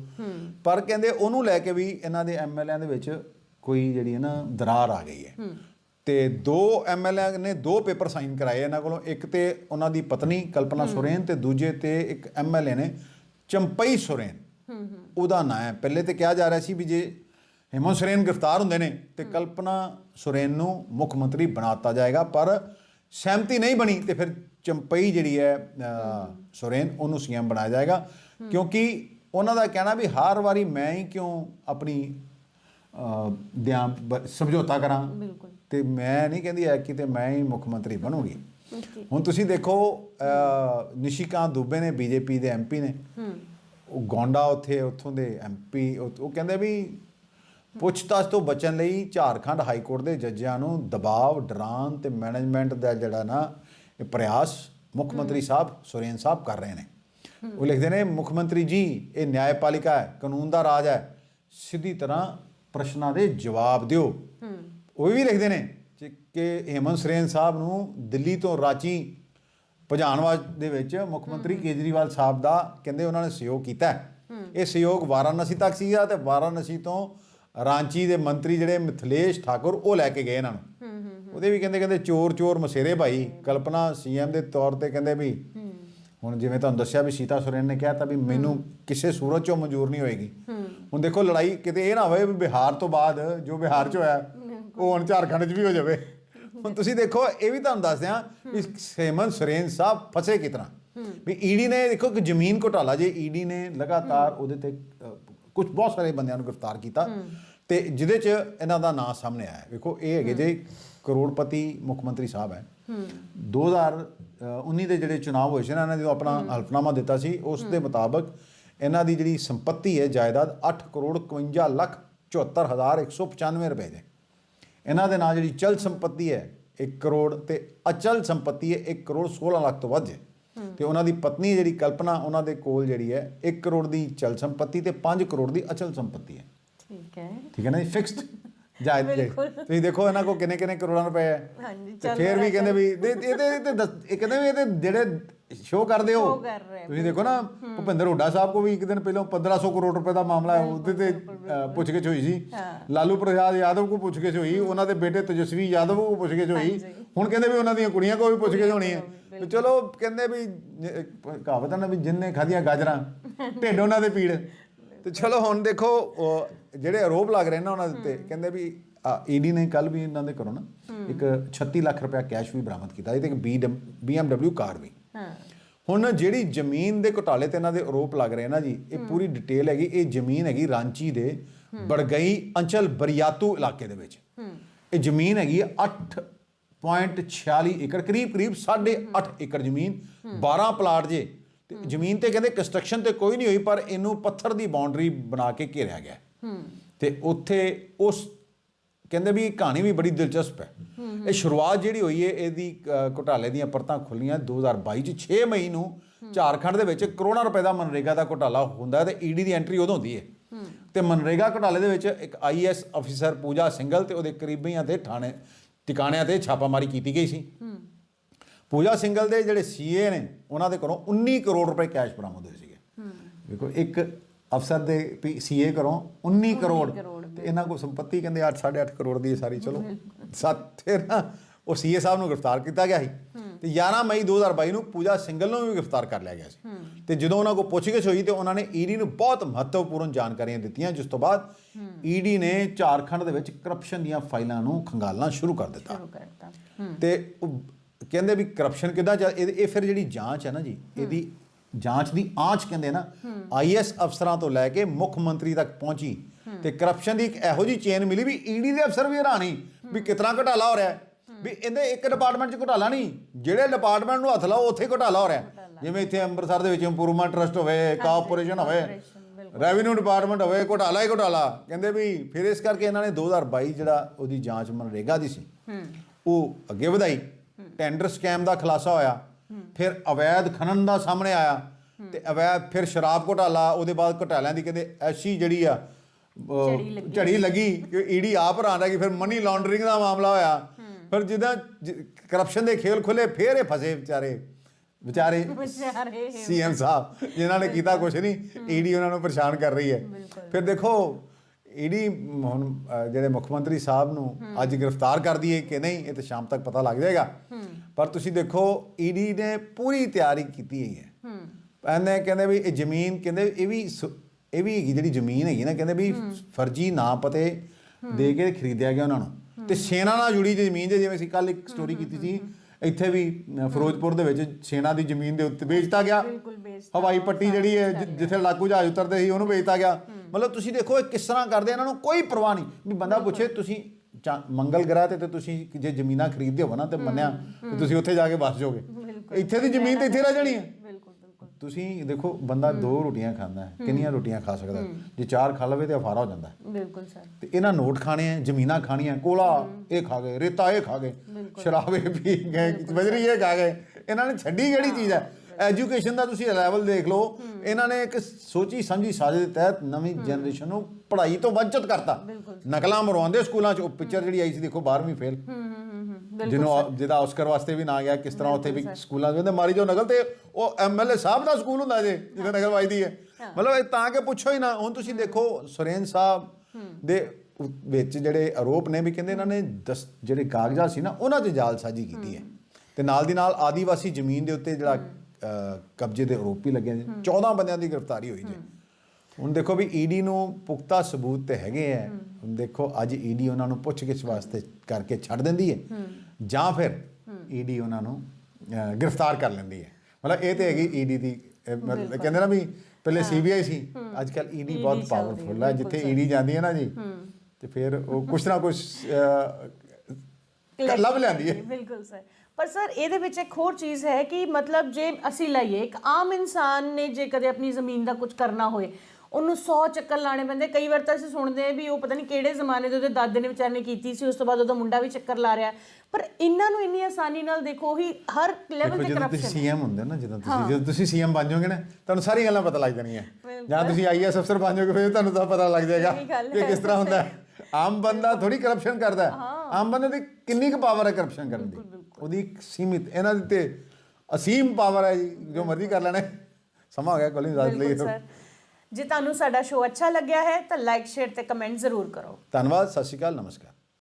ਪਰ ਕਹਿੰਦੇ ਉਹਨੂੰ ਲੈ ਕੇ ਵੀ ਇਹਨਾਂ ਦੇ ਐਮਐਲਏਆਂ ਦੇ ਵਿੱਚ ਕੋਈ ਜਿਹੜੀ ਹੈ ਨਾ ਦਰਾਰ ਆ ਗਈ ਹੈ। ਤੇ ਦੋ ਐਮਐਲਏ ਨੇ ਦੋ ਪੇਪਰ ਸਾਈਨ ਕਰਾਏ ਇਹਨਾਂ ਕੋਲੋਂ ਇੱਕ ਤੇ ਉਹਨਾਂ ਦੀ ਪਤਨੀ ਕਲਪਨਾ ਸੁਰੇਨ ਤੇ ਦੂਜੇ ਤੇ ਇੱਕ ਐਮਐਲਏ ਨੇ ਚੰਪਈ ਸੁਰੇਨ। ਉਹਦਾ ਨਾਂ ਹੈ। ਪਹਿਲੇ ਤੇ ਕਿਹਾ ਜਾ ਰਿਹਾ ਸੀ ਵੀ ਜੇ ਹਿਮੰਤ ਸੁਰੇਨ ਗ੍ਰਿਫਤਾਰ ਹੁੰਦੇ ਨੇ ਤੇ ਕਲਪਨਾ ਸੁਰੇਨ ਨੂੰ ਮੁੱਖ ਮੰਤਰੀ ਬਣਾਤਾ ਜਾਏਗਾ ਪਰ ਸਹਿਮਤੀ ਨਹੀਂ ਬਣੀ ਤੇ ਫਿਰ ਚੰਪਈ ਜਿਹੜੀ ਹੈ ਸੁਰੇਨ ਉਹਨੂੰ ਸੀਐਮ ਬਣਾਇਆ ਜਾਏਗਾ। ਕਿਉਂਕਿ ਉਹਨਾਂ ਦਾ ਕਹਿਣਾ ਵੀ ਹਰ ਵਾਰੀ ਮੈਂ ਹੀ ਕਿਉਂ ਆਪਣੀ ਦਿਆਂ ਸਮਝੌਤਾ ਕਰਾਂ? ਬਿਲਕੁਲ। ਤੇ ਮੈਂ ਨਹੀਂ ਕਹਿੰਦੀ ਐ ਕਿ ਤੇ ਮੈਂ ਹੀ ਮੁੱਖ ਮੰਤਰੀ ਬਣੂਗੀ। ਹੁਣ ਤੁਸੀਂ ਦੇਖੋ ਨਿਸ਼ੀਕਾਂਤ ਦੁਬੇ ਨੇ ਬੀਜੇਪੀ ਦੇ ਐਮਪੀ ਨੇ। ਉਹ ਗੋਂਡਾ ਉੱਥੇ ਉੱਥੋਂ ਦੇ ਐਮਪੀ ਉਹ ਕਹਿੰਦੇ ਵੀ ਪੁੱਛਤਾਛ ਤੋਂ ਬਚਣ ਲਈ ਝਾਰਖੰਡ ਹਾਈ ਕੋਰਟ ਦੇ ਜੱਜਾਂ ਨੂੰ ਦਬਾਅ ਡਰਾਨ ਤੇ ਮੈਨੇਜਮੈਂਟ ਦਾ ਜਿਹੜਾ ਨਾ ਇਹ ਪ੍ਰਯਾਸ ਮੁੱਖ ਮੰਤਰੀ ਸਾਹਿਬ ਸੁਰੇਨ ਸਾਹਿਬ ਕਰ ਰਹੇ ਨੇ। ਉਹ ਲਿਖਦੇ ਨੇ ਮੁੱਖ ਮੰਤਰੀ ਜੀ ਇਹ ਨਿਆਂਪਾਲਿਕਾ ਹੈ ਕਾਨੂੰਨ ਦਾ ਰਾਜ ਹੈ। ਸਿੱਧੀ ਤਰ੍ਹਾਂ ਪ੍ਰਸ਼ਨਾਂ ਦੇ ਜਵਾਬ ਦਿਓ। ਉਹ ਵੀ ਲਿਖਦੇ ਨੇ ਕਿ- ਹੇਮੰਤ ਸਰੇਨ ਸਾਹਿਬ ਨੂੰ ਦਿੱਲੀ ਤੋਂ ਰਾਂਚੀ ਭਜਾਉਣ ਵਾਸ ਦੇ ਵਿੱਚ ਮੁੱਖ ਮੰਤਰੀ ਕੇਜਰੀਵਾਲ ਸਾਹਿਬ ਦਾ ਕਹਿੰਦੇ ਉਹਨਾਂ ਨੇ ਸਹਿਯੋਗ ਕੀਤਾ। ਇਹ ਸਹਿਯੋਗ ਵਾਰਾਣਸੀ ਤੱਕ ਸੀਗਾ ਤੇ ਵਾਰਾਣਸੀ ਤੋਂ ਰਾਂਚੀ ਦੇ ਮੰਤਰੀ ਜਿਹੜੇ ਮਿਥਲੇਸ਼ ਠਾਕੁਰ ਉਹ ਲੈ ਕੇ ਗਏ ਇਹਨਾਂ ਨੂੰ। ਉਹਦੇ ਵੀ ਕਹਿੰਦੇ ਕਹਿੰਦੇ ਚੋਰ ਚੋਰ ਮਸੇਰੇ ਭਾਈ ਕਲਪਨਾ ਸੀਐਮ ਦੇ ਤੌਰ ਤੇ ਕਹਿੰਦੇ ਵੀ ਹੁਣ ਜਿਵੇਂ ਤੁਹਾਨੂੰ ਦੱਸਿਆ ਵੀ ਸੀਤਾ ਸੁਰੇਨ ਨੇ ਕਿਹਾ ਤਾਂ ਵੀ ਮੈਨੂੰ ਕਿਸੇ ਸੂਰਤ ਚੋਂ ਮਨਜ਼ੂਰ ਨਹੀਂ ਹੋਏਗੀ। ਹੁਣ ਦੇਖੋ ਲੜਾਈ ਕਿਤੇ ਇਹ ਨਾ ਹੋਵੇ ਵੀ ਬਿਹਾਰ ਤੋਂ ਬਾਅਦ ਜੋ ਬਿਹਾਰ ਚ ਹੋਇਆ ਉਹ ਹੁਣ ਝਾਰਖੰਡ 'ਚ ਵੀ ਹੋ ਜਾਵੇ। ਹੁਣ ਤੁਸੀਂ ਦੇਖੋ, ਇਹ ਵੀ ਤੁਹਾਨੂੰ ਦੱਸਦੇ ਆ ਵੀ ਸੇਮਨ ਸੁਰੇਨ ਸਾਹਿਬ ਫਸੇ ਕਿਤਨਾ ਵੀ ਈਡੀ ਨੇ ਦੇਖੋ ਕਿ ਜ਼ਮੀਨ ਘੁਟਾਲਾ, ਜੇ ਈਡੀ ਨੇ ਲਗਾਤਾਰ ਉਹਦੇ ਤੇ ਕੁਝ ਬਹੁਤ ਸਾਰੇ ਬੰਦਿਆਂ ਨੂੰ ਗ੍ਰਿਫਤਾਰ ਕੀਤਾ, ਤੇ ਜਿਹਦੇ 'ਚ ਇਹਨਾਂ ਦਾ ਨਾਂ ਸਾਹਮਣੇ ਆਇਆ। ਵੇਖੋ, ਇਹ ਹੈਗੇ ਜੇ ਕਰੋੜਪਤੀ ਮੁੱਖ ਮੰਤਰੀ ਸਾਹਿਬ ਹੈ। 2019 ਦੇ ਜਿਹੜੇ ਚੁਣਾਵ ਹੋਏ ਸੀ ਨਾ, ਇਹਨਾਂ ਨੇ ਜਦੋਂ ਆਪਣਾ ਹਲਫਨਾਮਾ ਦਿੱਤਾ ਸੀ, ਉਸ ਦੇ ਮੁਤਾਬਕ ਇਹਨਾਂ ਦੀ ਜਿਹੜੀ ਸੰਪਤੀ ਹੈ, ਜਾਇਦਾਦ 8 ਕਰੋੜ 51 ਲੱਖ 74 ਹਜ਼ਾਰ 195 ਰੁਪਏ ਦੇ। ਇਹਨਾਂ ਦੇ ਨਾਲ ਜਿਹੜੀ ਚਲ ਸੰਪਤੀ ਹੈ 1 ਕਰੋੜ ਤੇ ਅਚਲ ਸੰਪਤੀ ਹੈ 1 ਕਰੋੜ 16 ਲੱਖ ਤੋਂ ਵੱਧ ਹੈ। ਤੇ ਉਹਨਾਂ ਦੀ ਪਤਨੀ ਜਿਹੜੀ ਕਲਪਨਾ ਉਹਨਾਂ ਦੇ ਕੋਲ ਜਿਹੜੀ ਹੈ 1 ਕਰੋੜ ਦੀ ਚਲ ਸੰਪਤੀ ਤੇ 5 ਕਰੋੜ ਦੀ ਅਚਲ ਸੰਪਤੀ ਹੈ। ਠੀਕ ਹੈ। ਠੀਕ ਹੈ ਨਾ ਜੀ? ਫਿਕਸਡ ਬਿਲਕੁਲ। ਤੁਸੀਂ ਦੇਖੋ ਇਹਨਾਂ ਕੋਲ ਕਿੰਨੇ ਕਿੰਨੇ ਕਰੋੜਾਂ ਰੁਪਏ ਹੈ। ਹਾਂਜੀ, ਤੇ ਚੱਲ ਫਿਰ ਵੀ ਕਹਿੰਦੇ ਵੀ ਇਹ- ਇਹਦੇ ਤੇ ਦੱਸ- ਇਹ ਕਹਿੰਦੇ ਵੀ ਇਹਦੇ ਜਿਹੜੇ ਸ਼ੋਅ ਕਰਦੇ ਹੋ? Show ਕਰ ਰਹੇ, ਤੁਸੀਂ ਦੇਖੋ ਨਾ ਭੁਪਿੰਦਰ ਹੁੱਡਾ ਸਾਹਿਬ ਕੋ ਵੀ ਇੱਕ ਦਿਨ ਪਹਿਲਾਂ 1500 ਕਰੋੜ ਰੁਪਏ ਦਾ ਮਾਮਲਾ ਹੈ ਉਹਦੇ ਤੇ ਅ, ਪੁੱਛਗਿੱਛ ਹੋਈ ਸੀ। ਲਾਲੂ ਪ੍ਰਸਾਦ ਯਾਦਵ ਕੋ ਪੁੱਛਗਿੱਛ ਹੋਈ ਉਹਨਾਂ ਦੇ ਬੇਟੇ ਤੇਜਸਵੀ ਯਾਦਵ ਕੋ ਪੁੱਛਗਿੱਛ ਹੋਈ। ਹੁਣ ਕਹਿੰਦੇ ਵੀ ਉਹਨਾਂ ਦੀਆਂ ਕੁੜੀਆਂ ਕੋ ਵੀ ਪੁੱਛਗਿੱਛ ਹੋਣੀ ਹੈ। ਤੇ ਚਲੋ ਕਹਿੰਦੇ ਵੀ ਜ- ਕਹਾਵਤ ਹੈ ਨਾ ਵੀ ਜਿੰਨੇ ਖਾਧੀਆਂ ਗਾਜਰਾਂ ਢਿੱਡ ਉਹਨਾਂ ਦੇ ਪੀੜ। ਤੇ ਚਲੋ ਹੁਣ ਦੇਖੋ ਉਹ ਜਿਹੜੇ ਆਰੋਪ ਲੱਗ ਰਹੇ ਨਾ ਉਹਨਾਂ ਦੇ ਉੱਤੇ ਕਹਿੰਦੇ ਵੀ ਈਡੀ ਨੇ ਕੱਲ ਵੀ ਇਹਨਾਂ ਦੇ ਘਰੋਂ ਨਾ ਇੱਕ 36 ਲੱਖ ਰੁਪਇਆ ਕੈਸ਼ ਵੀ ਬਰਾਮਦ ਕੀਤਾ। ਇਹ ਤੇ ਇੱਕ BMW ਕਾਰ ਵੀ। ਹਾਂ। ਹੁਣ ਜਿਹੜੀ ਜ਼ਮੀਨ ਦੇ ਘੁਟਾਲੇ ਤੇ ਇਹਨਾਂ ਦੇ ਆਰੋਪ ਲੱਗ ਰਹੇ ਨਾ ਜੀ ਇਹ ਪੂਰੀ ਡਿਟੇਲ ਹੈਗੀ ਇਹ ਜ਼ਮੀਨ ਹੈਗੀ ਰਾਂਚੀ ਦੇ ਬੜਗਈ ਅੰਚਲ ਬਰੀਆਤੂ ਇਲਾਕੇ ਦੇ ਵਿੱਚ। ਇਹ ਜ਼ਮੀਨ ਹੈਗੀ 8.46 ਏਕੜ ਕਰੀਬ ਕਰੀਬ 8.5 ਏਕੜ ਜ਼ਮੀਨ 12 ਪਲਾਟ ਜੇ। ਤੇ ਜ਼ਮੀਨ ਤੇ ਕਹਿੰਦੇ ਕੰਸਟਰਕਸ਼ਨ ਤੇ ਕੋਈ ਨਹੀਂ ਹੋਈ ਪਰ ਇਹਨੂੰ ਪੱਥਰ ਦੀ ਬਾਉਂਡਰੀ ਬਣਾ ਕੇ ਘੇਰਿਆ ਗਿਆ। ਤੇ ਉੱਥੇ ਉਸ ਕਹਿੰਦੇ ਵੀ ਇਹ ਕਹਾਣੀ ਵੀ ਬੜੀ ਦਿਲਚਸਪ ਹੈ। ਇਹ ਸ਼ੁਰੂਆਤ ਜਿਹੜੀ ਹੋਈ ਹੈ ਇਹਦੀ ਘੁਟਾਲੇ ਦੀਆਂ ਪਰਤਾਂ ਖੁੱਲੀਆਂ 2022 ਚ 6 ਮਈ ਨੂੰ ਝਾਰਖੰਡ ਦੇ ਵਿੱਚ ਕਰੋੜਾਂ ਰੁਪਏ ਦਾ ਮਨਰੇਗਾ ਦਾ ਘੁਟਾਲਾ ਹੁੰਦਾ ਤੇ ਈਡੀ ਦੀ ਐਂਟਰੀ ਉਦੋਂ ਹੁੰਦੀ ਹੈ। ਤੇ ਮਨਰੇਗਾ ਘੁਟਾਲੇ ਦੇ ਵਿੱਚ ਇੱਕ ਆਈਐਸ ਅਫੀਸਰ ਪੂਜਾ ਸਿੰਘਲ ਤੇ ਉਹਦੇ ਕਰੀਬੀਆਂ ਤੇ ਥਾਣੇ ਟਿਕਾਣਿਆਂ ਤੇ ਛਾਪਾਮਾਰੀ ਕੀਤੀ ਗਈ ਸੀ। ਪੂਜਾ ਸਿੰਘਲ ਦੇ ਜਿਹੜੇ ਸੀਏ ਨੇ ਉਹਨਾਂ ਦੇ ਘਰੋਂ 19 ਕਰੋੜ ਰੁਪਏ ਕੈਸ਼ ਬਰਾਮਦ ਹੋਏ ਸੀਗੇ। ਦੇਖੋ ਇੱਕ ਅਫਸਰ ਦੇ ਸੀਏ ਘਰੋਂ 19 ਕਰੋੜ। ਤੇ ਇਹਨਾਂ ਕੋਲ ਸੰਪਤੀ ਕਹਿੰਦੇ 8 8.5 ਕਰੋੜ ਦੀ ਹੈ ਸਾਰੀ ਚਲੋ। ਸੱਤ ਫਿਰ ਨਾ ਉਹ ਸੀਏ ਸਾਹਿਬ ਨੂੰ ਗ੍ਰਿਫਤਾਰ ਕੀਤਾ ਗਿਆ ਸੀ। ਤੇ 11 ਮਈ 2022 ਨੂੰ ਪੂਜਾ ਸਿੰਘਲ ਨੂੰ ਵੀ ਗ੍ਰਿਫਤਾਰ ਕਰ ਲਿਆ ਗਿਆ ਸੀ। ਤੇ ਜਦੋਂ ਉਹਨਾਂ ਕੋਲ ਪੁੱਛਗਿੱਛ ਹੋਈ ਤੇ ਉਹਨਾਂ ਨੇ ਈਡੀ ਨੂੰ ਬਹੁਤ ਮਹੱਤਵਪੂਰਨ ਜਾਣਕਾਰੀਆਂ ਦਿੱਤੀਆਂ ਜਿਸ ਤੋਂ ਬਾਅਦ ਈਡੀ ਨੇ ਝਾਰਖੰਡ ਦੇ ਵਿੱਚ ਕਰਪਸ਼ਨ ਦੀਆਂ ਫਾਈਲਾਂ ਨੂੰ ਖੰਗਾਲਣਾ ਸ਼ੁਰੂ ਕਰ ਦਿੱਤਾ। ਤੇ ਉਹ ਕਹਿੰਦੇ ਵੀ ਕਰਪਸ਼ਨ ਕਿੱਦਾਂ ਇਹ ਫਿਰ ਜਿਹੜੀ ਜਾਂਚ ਹੈ ਨਾ ਜੀ ਇਹਦੀ ਜਾਂਚ ਦੀ ਆਂਚ ਕਹਿੰਦੇ ਨਾ ਆਈਐਸ ਅਫਸਰਾਂ ਤੋਂ ਲੈ ਕੇ ਮੁੱਖ ਮੰਤਰੀ ਤੱਕ ਪਹੁੰਚੀ। ਤੇ ਕਰਪਸ਼ਨ ਦੀ ਇੱਕ ਇਹੋ ਜੀ ਚੇਨ ਮਿਲੀ ਵੀ ਈਡੀ ਦੇ ਅਫਸਰ ਵੀ ਹੈਰਾਨੀ ਵੀ ਕਿਤਨਾ ਘਟਾਲਾ ਹੋ ਰਿਹਾ। ਵੀ ਇਹਦੇ ਇੱਕ ਡਿਪਾਰਟਮੈਂਟ 'ਚ ਘਟਾਲਾ ਨਹੀਂ ਜਿਹੜੇ ਡਿਪਾਰਟਮੈਂਟ ਨੂੰ ਹੱਥ ਲਾਓ ਉੱਥੇ ਘਟਾਲਾ ਹੋ ਰਿਹਾ। ਜਿਵੇਂ ਇੱਥੇ ਅੰਮ੍ਰਿਤਸਰ ਦੇ ਵਿੱਚ ਇੰਪਰੂਵਮੈਂਟ ਟਰਸਟ ਹੋਵੇ ਕਾਰਪੋਰੇਸ਼ਨ ਹੋਵੇ ਰੈਵਨਿਊ ਡਿਪਾਰਟਮੈਂਟ ਹੋਵੇ ਘੁਟਾਲਾ ਹੀ ਘੁਟਾਲਾ। ਕਹਿੰਦੇ ਵੀ ਫਿਰ ਇਸ ਕਰਕੇ ਇਹਨਾਂ ਨੇ 2022 ਜਿਹੜਾ ਉਹਦੀ ਜਾਂਚ ਮਨਰੇਗਾ ਦੀ ਸੀ ਉਹ ਅੱਗੇ ਵਧਾਈ। ਟੈਂਡਰ ਸਕੈਮ ਦਾ ਖੁਲਾਸਾ ਹੋਇਆ। ਫਿਰ ਅਵੈਧ ਖਨਨ ਦਾ ਸਾਹਮਣੇ ਆਇਆ। ਤੇ ਅਵੈਧ ਫਿਰ ਸ਼ਰਾਬ ਘੁਟਾਲਾ ਉਹਦੇ ਬਾਅਦ ਘੁਟਾਲਿਆਂ ਦੀ ਕਹਿੰਦੇ ਐਸੀ ਜਿਹੜੀ ਆ ਝੜੀ ਲੱਗੀ। ਕਿ ਈਡੀ ਆਪ ਹਰਾਨ ਕਿ ਫਿਰ ਮਨੀ ਲਾਂਡਰਿੰਗ ਦਾ ਮਾਮਲਾ ਹੋਇਆ। ਫਿਰ ਜਿੱਦਾਂ ਕਰਪਸ਼ਨ ਦੇ ਖੇਲ ਖੁੱਲੇ ਫਿਰ ਇਹ ਫਸੇ ਵਿਚਾਰੇ। ਵਿਚਾਰੇ ਸੀਐਮ ਸਾਹਿਬ ਜਿਨ੍ਹਾਂ ਨੇ ਕੀਤਾ ਕੁਝ ਨਹੀਂ ਈਡੀ ਉਹਨਾਂ ਨੂੰ ਪਰੇਸ਼ਾਨ ਕਰ ਰਹੀ ਹੈ। ਫਿਰ ਦੇਖੋ ਈਡੀ ਹੁਣ ਜਿਹੜੇ ਮੁੱਖ ਮੰਤਰੀ ਸਾਹਿਬ ਨੂੰ ਅੱਜ ਗ੍ਰਿਫਤਾਰ ਕਰ ਦਈਏ ਕਿ ਨਹੀਂ ਇਹ ਤਾਂ ਸ਼ਾਮ ਤੱਕ ਪਤਾ ਲੱਗ ਜਾਏਗਾ। ਪਰ ਤੁਸੀਂ ਦੇਖੋ ਈਡੀ ਨੇ ਪੂਰੀ ਤਿਆਰੀ ਕੀਤੀ ਹੈ। ਇਹਨੇ ਕਹਿੰਦੇ ਵੀ ਇਹ ਜ਼ਮੀਨ ਕਹਿੰਦੇ ਇਹ ਵੀ ਇਹ ਵੀ ਹੈਗੀ ਜਿਹੜੀ ਜ਼ਮੀਨ ਹੈਗੀ ਨਾ ਕਹਿੰਦੇ ਵੀ ਫਰਜ਼ੀ ਨਾਂ ਪਤੇ ਦੇ ਕੇ ਖਰੀਦਿਆ ਗਿਆ ਉਹਨਾਂ ਨੂੰ। ਤੇ ਸੇਨਾ ਨਾਲ ਜੁੜੀ ਜ਼ਮੀਨ ਜਿਵੇਂ ਅਸੀਂ ਕੱਲ ਇੱਕ ਸਟੋਰੀ ਕੀਤੀ ਸੀ ਇੱਥੇ ਵੀ ਫਿਰੋਜ਼ਪੁਰ ਦੇ ਵਿੱਚ ਸੇਨਾ ਦੀ ਜ਼ਮੀਨ ਦੇ ਉੱਤੇ ਵੇਚਤਾ ਗਿਆ। ਹਵਾਈ ਪੱਟੀ ਜਿਹੜੀ ਹੈ ਜਿੱਥੇ ਲਾਕੂ ਜਹਾਜ਼ ਉਤਰਦੇ ਸੀ ਉਹਨੂੰ ਵੇਚਤਾ ਗਿਆ। ਮਤਲਬ ਤੁਸੀਂ ਦੇਖੋ ਇਹ ਕਿਸ ਤਰ੍ਹਾਂ ਕਰਦੇ ਇਹਨਾਂ ਨੂੰ ਕੋਈ ਪਰਵਾਹ ਨਹੀਂ। ਵੀ ਬੰਦਾ ਪੁੱਛੇ ਤੁਸੀਂ ਮੰਗਲ ਗ੍ਰਹਿ ਤੇ ਤੇ ਤੁਸੀਂ ਜੇ ਜ਼ਮੀਨਾਂ ਖਰੀਦਦੇ ਹੋ ਨਾ ਤੇ ਮੰਨਿਆ ਕਿ ਤੁਸੀਂ ਉੱਥੇ ਜਾ ਕੇ ਵਸ ਜਾਓਗੇ। ਇੱਥੇ ਦੀ ਜ਼ਮੀਨ ਤੇ ਇੱਥੇ ਰਹਿ ਜਾਣੀ ਹੈ। ਤੁਸੀਂ ਦੇਖੋ ਬੰਦਾ ਦੋ ਰੋਟੀਆਂ ਖਾਂਦਾ ਹੈ ਕਿੰਨੀਆਂ ਰੋਟੀਆਂ ਖਾ ਸਕਦਾ? ਜੇ ਚਾਰ ਖਾ ਲਵੇ ਤੇ ਅਫਾਰਾ ਹੋ ਜਾਂਦਾ। ਬਿਲਕੁਲ ਸਰ। ਤੇ ਇਹਨਾਂ ਨੋਟ ਖਾਣੇ ਆ ਜ਼ਮੀਨਾਂ ਖਾਣੀਆਂ ਕੋਲਾ ਇਹ ਖਾ ਗਏ ਰੇਤਾ ਇਹ ਖਾ ਗਏ ਸ਼ਰਾਬ ਪੀ ਗਏ ਬਜਰੀ ਇਹ ਖਾ ਗਏ। ਇਹਨਾਂ ਨੇ ਛੱਡੀ ਕਿਹੜੀ ਚੀਜ਼ ਹੈ? ਐਜੂਕੇਸ਼ਨ ਦਾ ਤੁਸੀਂ ਲੈਵਲ ਦੇਖ ਲਓ। ਇਹਨਾਂ ਨੇ ਇੱਕ ਸੋਚੀ ਸਮਝੀ ਸਾਜ਼ਿਸ਼ ਦੇ ਤਹਿਤ ਨਵੀਂ ਜਨਰੇਸ਼ਨ ਨੂੰ ਪੜ੍ਹਾਈ ਤੋਂ ਵੰਚਿਤ ਕਰਤਾ। ਨਕਲਾਂ ਮਰਵਾਉਂਦੇ ਸਕੂਲਾਂ 'ਚ। ਉਹ ਪਿਕਚਰ ਜਿਹੜੀ ਆਈ ਸੀ ਦੇਖੋ 12ਵੀਂ ਫੇਲ ਜਿਹਨੂੰ ਜਿਹਦਾ ਆਸਕਰ ਵਾਸਤੇ ਵੀ ਨਾ ਗਿਆ ਕਿਸ ਤਰ੍ਹਾਂ ਉੱਥੇ ਵੀ ਸਕੂਲਾਂ ਦੇ ਮਾਰੀ ਜੋ ਨਕਲ ਤੇ ਉਹ ਐਮਐਲਏ ਸਾਹਿਬ ਦਾ ਸਕੂਲ ਹੁੰਦਾ ਜੇ ਜਿਹਦੇ ਨਕਲ ਵੱਜਦੀ ਹੈ। ਮਤਲਬ ਇਹ ਤਾਂ ਕਿ ਪੁੱਛੋ ਹੀ ਨਾ ਹੁਣ ਤੁਸੀਂ ਦੇਖੋ ਸੁਰੇਨ ਸਾਹਿਬ ਦੇ ਵਿੱਚ ਜਿਹੜੇ ਆਰੋਪ ਨੇ ਵੀ ਕਹਿੰਦੇ ਇਹਨਾਂ ਨੇ ਜਿਹੜੇ ਕਾਗਜ਼ਾਤ ਸੀ ਨਾ ਉਹਨਾਂ ਤੇ ਜਾਲਸਾਜ਼ੀ ਕੀਤੀ ਹੈ। ਤੇ ਨਾਲ ਦੀ ਨਾਲ ਆਦੀਵਾਸੀ ਜ਼ਮੀਨ ਦੇ ਉੱਤੇ ਜਿਹੜਾ ਕਬਜ਼ੇ ਦੇ ਆਰੋਪ ਵੀ ਲੱਗੇ ਨੇ 14 ਬੰਦਿਆਂ ਦੀ ਗ੍ਰਿਫਤਾਰੀ ਹੋਈ ਜੇ। ਹੁਣ ਦੇਖੋ ਵੀ ਈਡੀ ਨੂੰ ਪੁਖਤਾ ਸਬੂਤ ਤੇ ਹੈਗੇ ਆ। ਹੁਣ ਦੇਖੋ ਅੱਜ ਈਡੀ ਉਹਨਾਂ ਨੂੰ ਪੁੱਛ ਗਿੱਛ ਵਾਸਤੇ ਕਰਕੇ ਛੱਡ ਦਿੰਦੀ ਹੈ। ਜਾਂ ਫਿਰ ਈਡੀ ਉਹਨਾਂ ਨੂੰ ਗ੍ਰਿਫਤਾਰ ਕਰ ਲੈਂਦੀ ਹੈ। ਮਤਲਬ ਇਹ ਤੇ ਹੈਗੀ ਈਡੀ ਦੀ ਅਹ, ਮਤਲਬ ਕਹਿੰਦੇ ਨਾ ਵੀ ਪਹਿਲੇ ਸੀਬੀਆਈ ਸੀ ਅੱਜ ਕੱਲ ਈਡੀ ਬਹੁਤ ED ਚੱਲਦੀ ਪਾਵਰਫੁਲ ਹੈ ਜਿੱਥੇ ਈਡੀ ਜਾਂਦੀ ਹੈ ਨਾ ਜੀ ਤੇ ਫਿਰ ਉਹ ਕੁਛ ਨਾ ਕੁਛ ਲੱਭ ਲੈਂਦੀ ਹੈ। ਬਿਲਕੁਲ ਸਰ ਪਰ ਸਰ ਇਹਦੇ ਵਿੱਚ ਇੱਕ ਹੋਰ ਚੀਜ਼ ਹੈ ਕਿ ਮਤਲਬ ਜੇ ਅਸੀਂ ਲਈਏ ਇੱਕ ਆਮ ਇਨਸਾਨ ਨੇ ਜੇ ਕਦੇ ਆਪਣੀ ਜ਼ਮੀਨ ਦਾ ਕੁਝ ਕਰਨਾ ਹੋਏ ਉਹਨੂੰ 100 ਚੱਕਰ ਲਾਣੇ ਪੈਂਦੇ। ਕਈ ਵਾਰ ਤਾਂ ਅਸੀਂ ਸੁਣਦੇ ਆ ਵੀ ਉਹ ਪਤਾ ਨਹੀਂ ਕਿਹੜੇ ਜ਼ਮਾਨੇ ਦੇ ਉਹਦੇ ਦਾਦੇ ਨੇ ਵਿਚਾਰੇ ਨੇ ਕੀਤੀ ਸੀ ਉਸ ਤੋਂ ਬਾਅਦ ਉਹਦਾ ਮੁੰਡਾ ਵੀ ਚੱਕਰ ਲਾ ਰਿਹਾ। ਪਰ ਇਹਨਾਂ ਨੂੰ ਇੰਨੀ ਆਸਾਨੀ ਨਾਲ ਦੇਖੋ ਹੀ ਹਰ ਲੈਵਲ ਤੇ ਜਦੋਂ ਤੁਸੀਂ ਕਰਪਸ਼ਨ ਸੀਐਮ ਹੁੰਦੇ ਨਾ ਜਦੋਂ ਤੁਸੀਂ ਜਦੋਂ ਤੁਸੀਂ ਸੀਐਮ ਬਣ ਜਾਓਗੇ ਨਾ ਤੁਹਾਨੂੰ ਸਾਰੀ ਗੱਲਾਂ ਪਤਾ ਲੱਗ ਜਾਣੀਆਂ। ਜਾਂ ਤੁਸੀਂ ਆਈਐਸ ਅਫਸਰ ਬਣ ਜਾਓਗੇ ਫਿਰ ਤੁਹਾਨੂੰ ਤਾਂ ਪਤਾ ਲੱਗ ਜਾਏਗਾ ਕਿ ਕਿਸ ਤਰ੍ਹਾਂ ਹੁੰਦਾ ਆਮ ਬੰਦਾ ਥੋੜੀ ਕਰਪਸ਼ਨ ਕਰਦਾ ਹੈ। ਆਮ ਬੰਦੇ ਦੀ ਕਿੰਨੀ ਕੁ ਪਾਵਰ ਹੈ ਕਰਪਸ਼ਨ ਕਰਨ ਦੀ? ਉਹਦੀ ਇੱਕ ਸੀਮਿਤ ਇਹਨਾਂ ਦੇ ਤੇ ਅਸੀਮ ਪਾਵਰ ਹੈ ਜੀ ਮਰਜ਼ੀ ਕਰ ਲੈਣਾ। ਸਮਾਂ ਹੋ ਗਿਆ ਕੋਲਿੰਗ ਇਜਾਜ਼ਤ ਲਈ ਜੇ ਤੁਹਾਨੂੰ ਸਾਡਾ ਸ਼ੋਅ ਅੱਛਾ ਲੱਗਿਆ ਹੈ ਤਾਂ ਲਾਈਕ ਸ਼ੇਅਰ ਤੇ ਕਮੈਂਟ ਜ਼ਰੂਰ ਕਰੋ। ਧੰਨਵਾਦ, ਸਤਿ ਸ਼੍ਰੀ ਅਕਾਲ, ਨਮਸਕਾਰ।